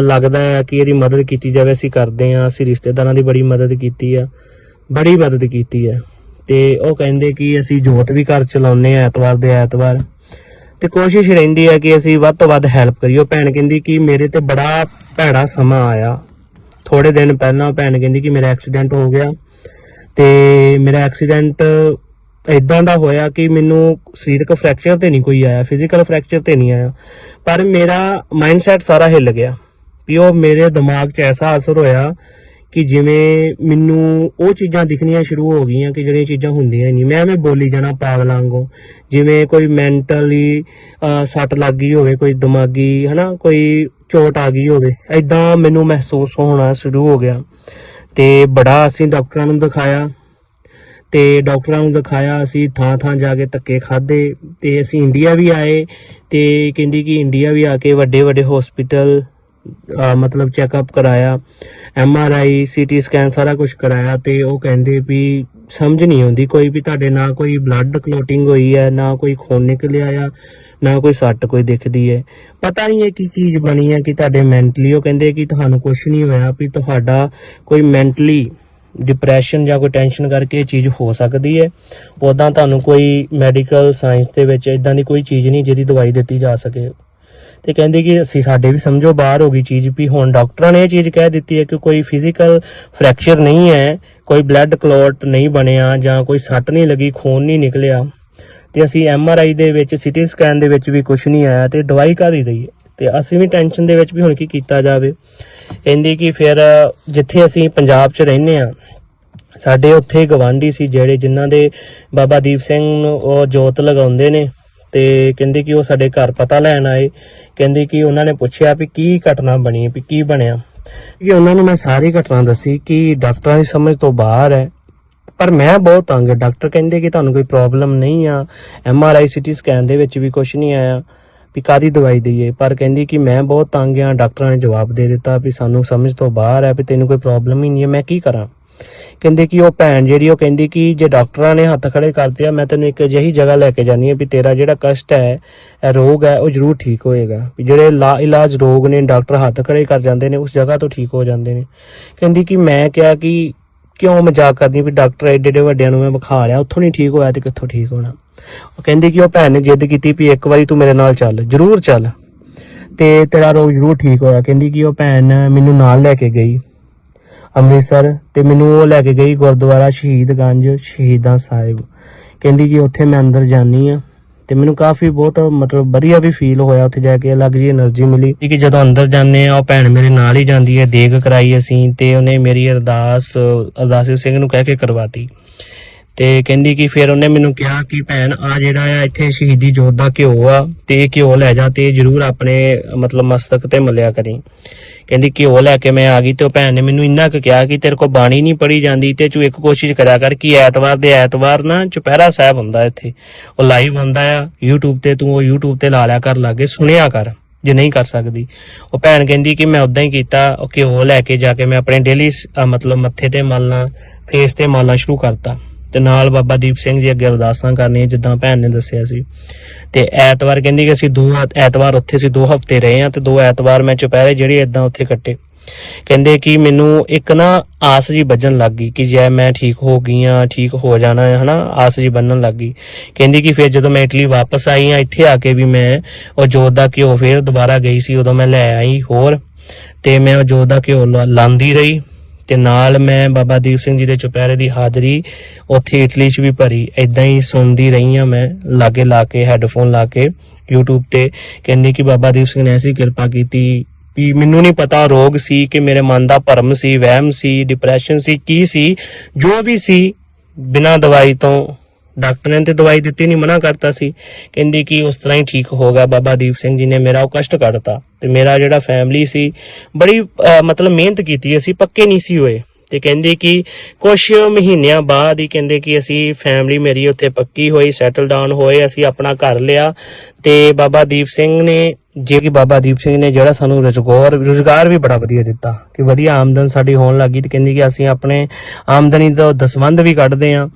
ਲੱਗਦਾ ਹੈ ਕਿ ਇਹਦੀ ਮਦਦ ਕੀਤੀ ਜਾਵੇ, ਅਸੀਂ ਕਰਦੇ ਹਾਂ। ਅਸੀਂ ਰਿਸ਼ਤੇਦਾਰਾਂ ਦੀ ਬੜੀ ਮਦਦ ਕੀਤੀ ਆ, ਬੜੀ ਮਦਦ ਕੀਤੀ ਹੈ ਤੇ ਉਹ ਕਹਿੰਦੇ ਕਿ ਅਸੀਂ ਜੋਤ ਵੀ ਘਰ ਚਲਾਉਂਦੇ ਆ ਐਤਵਾਰ ਦੇ ਐਤਵਾਰ। ਤੇ ਕੋਸ਼ਿਸ਼ ਰਹਿੰਦੀ ਹੈ ਕਿ ਅਸੀਂ ਵੱਧ ਤੋਂ ਵੱਧ ਹੈਲਪ ਕਰੀਏ। ਉਹ ਭੈਣ ਕਹਿੰਦੀ ਕਿ ਮੇਰੇ ਤੇ ਬੜਾ ਭੈੜਾ ਸਮਾਂ ਆਇਆ। ਥੋੜੇ ਦਿਨ ਪਹਿਲਾਂ ਭੈਣ ਕਹਿੰਦੀ ਕਿ ਮੇਰਾ ਐਕਸੀਡੈਂਟ ਹੋ ਗਿਆ। ਤੇ ਮੇਰਾ ਐਕਸੀਡੈਂਟ ਇਦਾਂ ਦਾ ਹੋਇਆ ਕਿ ਮੈਨੂੰ ਸਰੀਰਕ ਫ੍ਰੈਕਚਰ ਤੇ ਨਹੀਂ ਕੋਈ ਆਇਆ ਫਿਜ਼ੀਕਲ ਫ੍ਰੈਕਚਰ ਤੇ ਨਹੀਂ ਆਇਆ। ਪਰ ਮੇਰਾ ਮਾਈਂਡਸੈਟ ਸਾਰਾ ਹਿੱਲ ਗਿਆ ਵੀ ਉਹ ਮੇਰੇ ਦਿਮਾਗ 'ਚ ਐਸਾ ਅਸਰ ਹੋਇਆ ਕਿ ਜਿਵੇਂ ਮੈਨੂੰ ਉਹ ਚੀਜ਼ਾਂ ਦਿਖਣੀਆਂ ਸ਼ੁਰੂ ਹੋ ਗਈਆਂ ਕਿ ਜਿਹੜੀਆਂ ਚੀਜ਼ਾਂ ਹੁੰਦੀਆਂ ਹੀ ਨਹੀਂ। ਮੈਂ ਐਵੇਂ ਬੋਲੀ ਜਾਣਾ ਪਾਗਲਾਂ ਵਾਂਗੂ ਜਿਵੇਂ ਕੋਈ ਮੈਂਟਲੀ ਸੱਟ ਲੱਗ ਗਈ ਹੋਵੇ, ਕੋਈ ਦਿਮਾਗੀ, ਹਨਾ, ਕੋਈ ਚੋਟ ਆ ਗਈ ਹੋਵੇ ਐਦਾਂ ਮੈਨੂੰ ਮਹਿਸੂਸ ਹੋਣਾ ਸ਼ੁਰੂ ਹੋ ਗਿਆ। ਤੇ ਬੜਾ ਅਸੀਂ ਡਾਕਟਰਾਂ ਨੂੰ ਦਿਖਾਇਆ। ਤੇ ਡਾਕਟਰਾਂ ਨੂੰ ਦਿਖਾਇਆ, ਅਸੀਂ ਥਾਂ ਥਾਂ ਜਾ ਕੇ ਧੱਕੇ ਖਾਦੇ ਤੇ ਅਸੀਂ ਇੰਡੀਆ ਵੀ ਆਏ ਤੇ ਕਹਿੰਦੀ ਕਿ ਇੰਡੀਆ ਵੀ ਆ ਕੇ ਵੱਡੇ ਵੱਡੇ ਹਸਪੀਟਲ ਮਤਲਬ ਚੈੱਕਅਪ ਕਰਾਇਆ M R I CT scan ਸਾਰਾ ਕੁਝ ਕਰਾਇਆ ਤੇ ਉਹ ਕਹਿੰਦੇ ਵੀ ਸਮਝ ਨਹੀਂ ਆਉਂਦੀ ਕੋਈ ਵੀ ਤੁਹਾਡੇ ਨਾ ਕੋਈ ਬਲੱਡ ਕਲੋਟਿੰਗ ਹੋਈ ਹੈ, ਨਾ ਕੋਈ ਖੂਨ ਨਿਕਲਿਆ ਆ, ਨਾ ਕੋਈ ਸੱਟ ਕੋਈ ਦਿਖਦੀ ਹੈ। ਪਤਾ ਨਹੀਂ ਇਹ ਕੀ ਚੀਜ਼ ਬਣੀ ਹੈ ਕਿ ਤੁਹਾਡੇ ਮੈਂਟਲੀ ਉਹ ਕਹਿੰਦੇ ਕਿ ਤੁਹਾਨੂੰ ਕੁਝ ਨਹੀਂ ਹੋਇਆ ਵੀ ਤੁਹਾਡਾ ਕੋਈ ਮੈਂਟਲੀ ਡਿਪਰੈਸ਼ਨ ਜਾਂ ਕੋਈ ਟੈਨਸ਼ਨ ਕਰਕੇ ਇਹ ਚੀਜ਼ ਹੋ ਸਕਦੀ ਹੈ। ਉਦਾਂ ਤੁਹਾਨੂੰ ਕੋਈ ਮੈਡੀਕਲ ਸਾਇੰਸ ਦੇ ਵਿੱਚ ਇਦਾਂ ਦੀ ਕੋਈ ਚੀਜ਼ ਨਹੀਂ ਜਿਹਦੀ ਦਵਾਈ ਦਿੱਤੀ ਜਾ ਸਕੇ। ਤੇ ਕਹਿੰਦੇ ਕਿ ਅਸੀਂ ਸਾਡੇ ਵੀ ਸਮਝੋ ਬਾਹਰ ਹੋ ਗਈ ਚੀਜ਼ ਵੀ, ਹੁਣ ਡਾਕਟਰਾਂ ਨੇ ਇਹ ਚੀਜ਼ ਕਹਿ ਦਿੱਤੀ ਹੈ ਕਿ ਕੋਈ ਫਿਜ਼ੀਕਲ ਫ੍ਰੈਕਚਰ ਨਹੀਂ ਹੈ, ਕੋਈ ਬਲੱਡ ਕਲੋਟ ਨਹੀਂ ਬਣਿਆ ਜਾਂ ਕੋਈ ਸੱਟ ਨਹੀਂ ਲੱਗੀ, ਖੂਨ ਨਹੀਂ ਨਿਕਲਿਆ। ਤੇ ਅਸੀਂ ਐਮਆਰਆਈ ਦੇ ਵਿੱਚ ਸਿਟੀ ਸਕੈਨ ਦੇ ਵਿੱਚ ਵੀ ਕੁਝ ਨਹੀਂ ਆਇਆ ਤੇ ਦਵਾਈ ਕਾਹਦੀ ਦਈਏ ਤੇ ਅਸੀਂ ਵੀ ਟੈਨਸ਼ਨ ਦੇ ਵਿੱਚ ਵੀ ਹੁਣ ਕੀ ਕੀਤਾ ਜਾਵੇ। ਕਹਿੰਦੀ ਕਿ ਫਿਰ ਜਿੱਥੇ ਅਸੀਂ ਪੰਜਾਬ 'ਚ ਰਹਿੰਦੇ ਆ ਸਾਡੇ ਉੱਥੇ ਗਵਾਂਢੀ ਸੀ ਜਿਹੜੇ ਜਿਨ੍ਹਾਂ ਦੇ ਬਾਬਾ ਦੀਪ ਸਿੰਘ ਨੂੰ ਉਹ ਜੋਤ ਲਗਾਉਂਦੇ ਨੇ ਤੇ ਕਹਿੰਦੇ ਕਿ ਉਹ ਸਾਡੇ ਘਰ ਪਤਾ ਲੈਣ ਆਏ। ਕਹਿੰਦੇ ਕਿ ਉਹਨਾਂ ਨੇ ਪੁੱਛਿਆ ਵੀ ਕੀ ਘਟਨਾ ਬਣੀ, ਵੀ ਕੀ ਬਣਿਆ। ਕਿ ਉਹਨਾਂ ਨੂੰ ਮੈਂ ਸਾਰੀ ਘਟਨਾ ਦੱਸੀ ਕਿ ਡਾਕਟਰਾਂ ਦੀ ਸਮਝ ਤੋਂ ਬਾਹਰ ਹੈ। ਪਰ ਮੈਂ ਬਹੁਤ ਤੰਗ ਹਾਂ ਡਾਕਟਰ ਕਹਿੰਦੇ ਕਿ ਤੁਹਾਨੂੰ ਕੋਈ ਪ੍ਰੋਬਲਮ ਨਹੀਂ ਆ। M R I CT scan ਦੇ ਵਿੱਚ ਵੀ ਕੁਝ ਨਹੀਂ ਆਇਆ। ਵੀ ਕਾਦੀ ਦਵਾਈ ਦਈਏ? ਪਰ ਕਹਿੰਦੀ ਕਿ ਮੈਂ ਬਹੁਤ ਤੰਗ ਆ, ਡਾਕਟਰਾਂ ਨੇ ਜਵਾਬ ਦੇ ਦਿੱਤਾ ਵੀ ਸਾਨੂੰ ਸਮਝ ਤੋਂ ਬਾਹਰ ਹੈ ਵੀ ਤੈਨੂੰ ਕੋਈ ਪ੍ਰੋਬਲਮ ਹੀ ਨਹੀਂ ਹੈ, ਮੈਂ ਕੀ ਕਰਾਂ? ਕਹਿੰਦੇ ਕਿ ਉਹ ਭੈਣ ਜਿਹੜੀ ਉਹ ਕਹਿੰਦੀ ਕਿ ਜੇ ਡਾਕਟਰਾਂ ਨੇ ਹੱਥ ਖੜੇ ਕਰਤੇ ਆ, ਮੈਂ ਤੈਨੂੰ ਇੱਕ ਅਜਿਹੀ ਜਗ੍ਹਾ ਲੈ ਕੇ ਜਾਨੀ ਆ ਵੀ ਤੇਰਾ ਜਿਹੜਾ ਕਸ਼ਟ ਹੈ, ਇਹ ਰੋਗ ਹੈ, ਉਹ ਜ਼ਰੂਰ ਠੀਕ ਹੋਏਗਾ। ਵੀ ਜਿਹੜੇ ਲਾ ਇਲਾਜ ਰੋਗ ਨੇ, ਡਾਕਟਰ ਹੱਥ ਖੜੇ ਕਰ ਜਾਂਦੇ ਨੇ, ਉਸ ਜਗ੍ਹਾ ਤੋਂ ਠੀਕ ਹੋ ਜਾਂਦੇ ਨੇ। ਕਹਿੰਦੀ ਕਿ ਮੈਂ ਕਿਹਾ ਕਿ ਕਿਉਂ ਮਜ਼ਾਕ ਕਰਦੀ ਵੀ ਡਾਕਟਰ ਏਡੇ ਐਡੇ ਵੱਡਿਆਂ ਨੂੰ ਮੈਂ ਵਿਖਾ ਲਿਆ, ਉੱਥੋਂ ਨਹੀਂ ਠੀਕ ਹੋਇਆ ਤੇ ਕਿੱਥੋਂ ਠੀਕ ਹੋਣਾ? ਉਹ ਕਹਿੰਦੀ ਕਿ ਉਹ ਭੈਣ ਨੇ ਜਿੱਦ ਕੀਤੀ ਵੀ ਇੱਕ ਵਾਰੀ ਤੂੰ ਮੇਰੇ ਨਾਲ ਚੱਲ, ਜ਼ਰੂਰ ਚੱਲ। ਤੇ ਤੇਰਾ ਰੋਗ ਜ਼ਰੂਰ ਠੀਕ ਹੋਇਆ। ਕਹਿੰਦੀ ਕਿ ਉਹ ਭੈਣ ਮੈਨੂੰ ਨਾਲ ਲੈ ਕੇ ਗਈ ਅੰਮ੍ਰਿਤਸਰ ਤੇ ਮੈਨੂੰ ਉਹ ਲੈ ਕੇ ਗਈ ਗੁਰਦੁਆਰਾ ਸ਼ਹੀਦਗੰਜ, ਸ਼ਹੀਦਾਂ ਸਾਹਿਬ। ਕਹਿੰਦੀ ਕਿ ਉੱਥੇ ਮੈਂ ਅੰਦਰ ਜਾਣੀ ਆ ਤੇ ਮੈਨੂੰ ਕਾਫੀ ਬਹੁਤ ਮਤਲਬ ਵਧੀਆ ਵੀ ਫੀਲ ਹੋਇਆ। ਉੱਥੇ ਜਾ ਕੇ ਅਲੱਗ ਜੀ એનર્ਜੀ ਮਿਲੀ। ਕਿ ਜਦੋਂ ਅੰਦਰ ਜਾਂਦੇ ਆ ਉਹ ਭੈਣ ਮੇਰੇ ਨਾਲ ਹੀ ਜਾਂਦੀ ਹੈ। ਦੇਖ ਕਰਾਈ ਅਸੀਂ ਤੇ ਉਹਨੇ ਮੇਰੀ ਅਰਦਾਸ ਅਰਦਾਸ ਸਿੰਘ ਨੂੰ ਕਹਿ ਕੇ ਕਰਵਾਤੀ। ਤੇ ਕਹਿੰਦੀ ਕਿ ਫਿਰ ਉਹਨੇ ਮੈਨੂੰ ਕਿਹਾ ਕਿ ਭੈਣ, ਆ ਜਿਹੜਾ ਆ ਇੱਥੇ ਸ਼ਹੀਦੀ ਜੋਤ ਦਾ ਘਿਓ ਆ, ਤੇ ਇਹ ਘਿਓ ਲੈ ਜਾ ਤੇ ਜਰੂਰ ਆਪਣੇ, ਮਤਲਬ ਮਸਤਕ ਤੇ ਮਲਿਆ ਕਰੀ। ਕਹਿੰਦੀ ਘਿਓ ਲੈ ਕੇ ਮੈਂ ਆ ਗਈ ਤੇ ਉਹ ਭੈਣ ਨੇ ਮੈਨੂੰ ਇੰਨਾ ਕੁ ਕਿਹਾ ਕਿ ਤੇਰੇ ਕੋ ਬਾਣੀ ਨਹੀਂ ਪੜੀ ਜਾਂਦੀ ਤੇ ਤੂੰ ਇੱਕ ਕੋਸ਼ਿਸ਼ ਕਰਿਆ ਕਰ ਕਿ ਐਤਵਾਰ ਦੇ ਐਤਵਾਰ ਨਾ ਚੁਪਹਿਰਾ ਸਾਹਿਬ ਹੁੰਦਾ ਇੱਥੇ। ਉਹ ਲਾਈਵ ਹੁੰਦਾ ਆ YouTube ਤੇ, ਤੂੰ ਉਹ YouTube ਤੇ ਲਾ ਲਿਆ ਕਰ ਲਾਗੇ, ਸੁਣਿਆ ਕਰ, ਜੇ ਨਹੀਂ ਕਰ ਸਕਦੀ। ਉਹ ਭੈਣ ਕਹਿੰਦੀ ਕਿ ਮੈਂ ਉਦਾਂ ਹੀ ਕੀਤਾ, ਉਹ ਘਿਓ ਲੈ ਕੇ ਜਾ ਕੇ ਮੈਂ ਆਪਣੇ ਡੇਲੀ ਮਤਲਬ ਮੱਥੇ ਤੇ ਮਲਣਾ ਫੇਸ ਤੇ ਮਲਣਾ ਸ਼ੁਰੂ ਕਰਤਾ। ਤੇ ਨਾਲ ਬਾਬਾ ਦੀਪ ਸਿੰਘ ਜੀ ਅੱਗੇ ਅਰਦਾਸਾਂ ਕਰਨੀਆਂ, ਜਿੱਦਾਂ ਭੈਣ ਨੇ ਦੱਸਿਆ ਸੀ। ਤੇ ਐਤਵਾਰ ਕਹਿੰਦੀ ਕਿ ਅਸੀਂ ਦੋ ਐਤਵਾਰ ਉੱਥੇ ਸੀ ਦੋ ਹਫ਼ਤੇ ਰਹੇ ਆ ਤੇ ਦੋ ਐਤਵਾਰ ਮੈਂ ਚੁਪਹਿਰੇ ਜਿਹੜੇ ਇਦਾਂ ਉੱਥੇ ਕੱਟੇ। ਕਹਿੰਦੇ ਕਿ ਮੈਨੂੰ ਇੱਕ ਨਾ ਆਸ ਜੀ ਵੱਜਣ ਲੱਗ ਗਈ ਕਿ ਜੇ ਮੈਂ ਠੀਕ ਹੋ ਗਈ ਆ ਠੀਕ ਹੋ ਜਾਣਾ ਹੈ, ਹਨਾ? ਆਸ ਜੀ ਬੰਨਣ ਲੱਗ ਗਈ। ਕਹਿੰਦੀ ਕਿ ਫਿਰ ਜਦੋਂ ਮੈਂ ਇਟਲੀ ਵਾਪਸ ਆਈ ਆ ਇੱਥੇ ਆ ਕੇ ਵੀ ਮੈਂ ਉਹ ਜੋਤ ਦਾ ਘਿਓ ਫਿਰ ਦੁਬਾਰਾ ਗਈ ਸੀ, ਉਦੋਂ ਮੈਂ ਲੈ ਆਈ ਹੋਰ। ਤੇ ਮੈਂ ਉਹ ਜੋਤ ਦਾ ਘਿਓ ਲਾ- ਲਾਂਦੀ ਰਹੀ। ਤੇ ਨਾਲ ਮੈਂ ਬਾਬਾ ਦੀਪ ਸਿੰਘ ਜੀ ਦੇ ਚੁਪਹਿਰੇ ਦੀ ਹਾਜ਼ਰੀ ਉੱਥੇ ਇਟਲੀ 'ਚ ਵੀ ਭਰੀ। ਐਦਾਂ ਹੀ ਸੁਣਦੀ ਰਹੀ ਆ ਮੈਂ, ਲਾਗੇ ਲਾ ਕੇ, ਹੈੱਡਫੋਨ ਲਾ ਕੇ, YouTube ਤੇ। ਕਹਿੰਦੇ ਕਿ ਬਾਬਾ ਦੀਪ ਸਿੰਘ ਨੇ ਐਸੀ ਕਿਰਪਾ ਕੀਤੀ ਵੀ ਮੈਨੂੰ ਨਹੀਂ ਪਤਾ ਰੋਗ ਸੀ ਕਿ ਮੇਰੇ ਮਨ ਦਾ ਭਰਮ ਸੀ, ਵਹਿਮ ਸੀ ਡਿਪਰੈਸ਼ਨ ਸੀ, ਕੀ ਸੀ, ਜੋ ਵੀ ਸੀ, ਬਿਨਾਂ ਦਵਾਈ ਤੋਂ ਡਾਕਟਰ ਨੇ ਤੇ ਦਵਾਈ ਦਿੱਤੀ ਨਹੀਂ ਮਨਾ ਕਰਤਾ ਸੀ। ਕਹਿੰਦੀ ਕਿ ਉਸ ਤਰ੍ਹਾਂ ਹੀ ਠੀਕ ਹੋ ਗਿਆ। ਬਾਬਾ ਦੀਪ ਸਿੰਘ ਜੀ ਨੇ ਮੇਰਾ ਉਹ ਕਸ਼ਟ ਕੱਢਤਾ। ਤੇ ਮੇਰਾ ਜਿਹੜਾ ਫੈਮਿਲੀ ਸੀ, ਬੜੀ ਮਤਲਬ ਮਿਹਨਤ ਕੀਤੀ ਅਸੀਂ, ਪੱਕੇ ਨਹੀਂ ਸੀ ਹੋਏ। ਤੇ ਕਹਿੰਦੇ ਕਿ ਕੁਝ ਮਹੀਨਿਆਂ ਬਾਅਦ ਹੀ ਕਹਿੰਦੇ ਕਿ ਅਸੀਂ ਫੈਮਿਲੀ ਮੇਰੀ ਉੱਥੇ ਪੱਕੀ ਹੋਈ ਸੈਟਲ ਡਾਊਨ ਹੋਏ, ਅਸੀਂ ਆਪਣਾ ਘਰ ਲਿਆ। ਤੇ ਬਾਬਾ ਦੀਪ ਸਿੰਘ ਨੇ, ਜੇ ਕਿ ਬਾਬਾ ਦੀਪ ਸਿੰਘ ਨੇ ਜਿਹੜਾ ਸਾਨੂੰ ਰੁਜ਼ਗਾਰ ਰੁਜ਼ਗਾਰ ਵੀ ਬੜਾ ਵਧੀਆ ਦਿੱਤਾ, ਕਿ ਵਧੀਆ ਆਮਦਨ ਸਾਡੀ ਹੋਣ ਲੱਗੀ। ਤੇ ਕਹਿੰਦੀ ਕਿ ਅਸੀਂ ਆਪਣੇ ਆਮਦਨੀ ਦਾ ਦਸਵੰਧ ਵੀ ਕੱਢਦੇ ਆਂ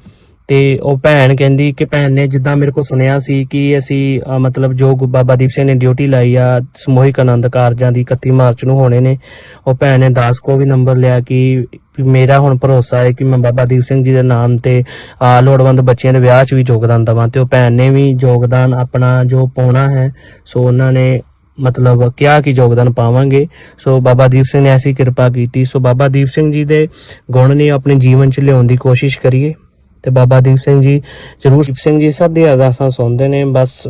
ਤੇ ਉਹ ਭੈਣ ਕਹਿੰਦੀ ਕਿ ਭੈਣ ਨੇ ਜਿੱਦਾਂ ਮੇਰੇ ਕੋਲ ਸੁਣਿਆ ਸੀ ਕਿ ਅਸੀਂ ਅਹ, ਮਤਲਬ ਜੋ ਗੁ- ਬਾਬਾ ਦੀਪ ਸਿੰਘ ਨੇ ਡਿਊਟੀ ਲਾਈ ਆ ਸਮੂਹਿਕ ਆਨੰਦ ਕਾਰਜਾਂ ਦੀ 31 ਮਾਰਚ ਨੂੰ ਹੋਣੇ ਨੇ ਉਹ ਭੈਣ ਨੇ ਦਾਸ ਕੋ ਵੀ ਨੰਬਰ ਲਿਆ ਕਿ ਵੀ ਮੇਰਾ ਹੁਣ ਭਰੋਸਾ ਹੈ ਕਿ ਮੈਂ ਬਾਬਾ ਦੀਪ ਸਿੰਘ ਜੀ ਦੇ ਨਾਮ ਤੇ ਆ ਲੋੜਵੰਦ ਬੱਚਿਆਂ ਦੇ ਵਿਆਹ 'ਚ ਵੀ ਯੋਗਦਾਨ ਦਵਾਂ ਤੇ ਉਹ ਭੈਣ ਨੇ ਵੀ ਯੋਗਦਾਨ ਆਪਣਾ ਜੋ ਪਾਉਣਾ ਹੈ ਸੋ ਉਹਨਾਂ ਨੇ ਮਤਲਬ ਕਿਹਾ ਕਿ ਯੋਗਦਾਨ ਪਾਵਾਂਗੇ। ਸੋ ਬਾਬਾ ਦੀਪ ਸਿੰਘ ਨੇ ਐਸੀ ਕਿਰਪਾ ਕੀਤੀ। ਸੋ ਬਾਬਾ ਦੀਪ ਸਿੰਘ ਜੀ ਦੇ ਗੁਣ ਨੇ ਆਪਣੇ ਜੀਵਨ 'ਚ ਲਿਆਉਣ ਦੀ ਕੋਸ਼ਿਸ਼ ਕਰੀਏ। ਤੇ ਬਾਬਾ ਦੀਪ ਸਿੰਘ ਜੀ, ਜ਼ਰੂਰ ਦੀਪ ਸਿੰਘ ਜੀ, ਸਭ ਦੀਆਂ ਅਰਦਾਸਾਂ ਸੁਣਦੇ ਨੇ। ਬਸ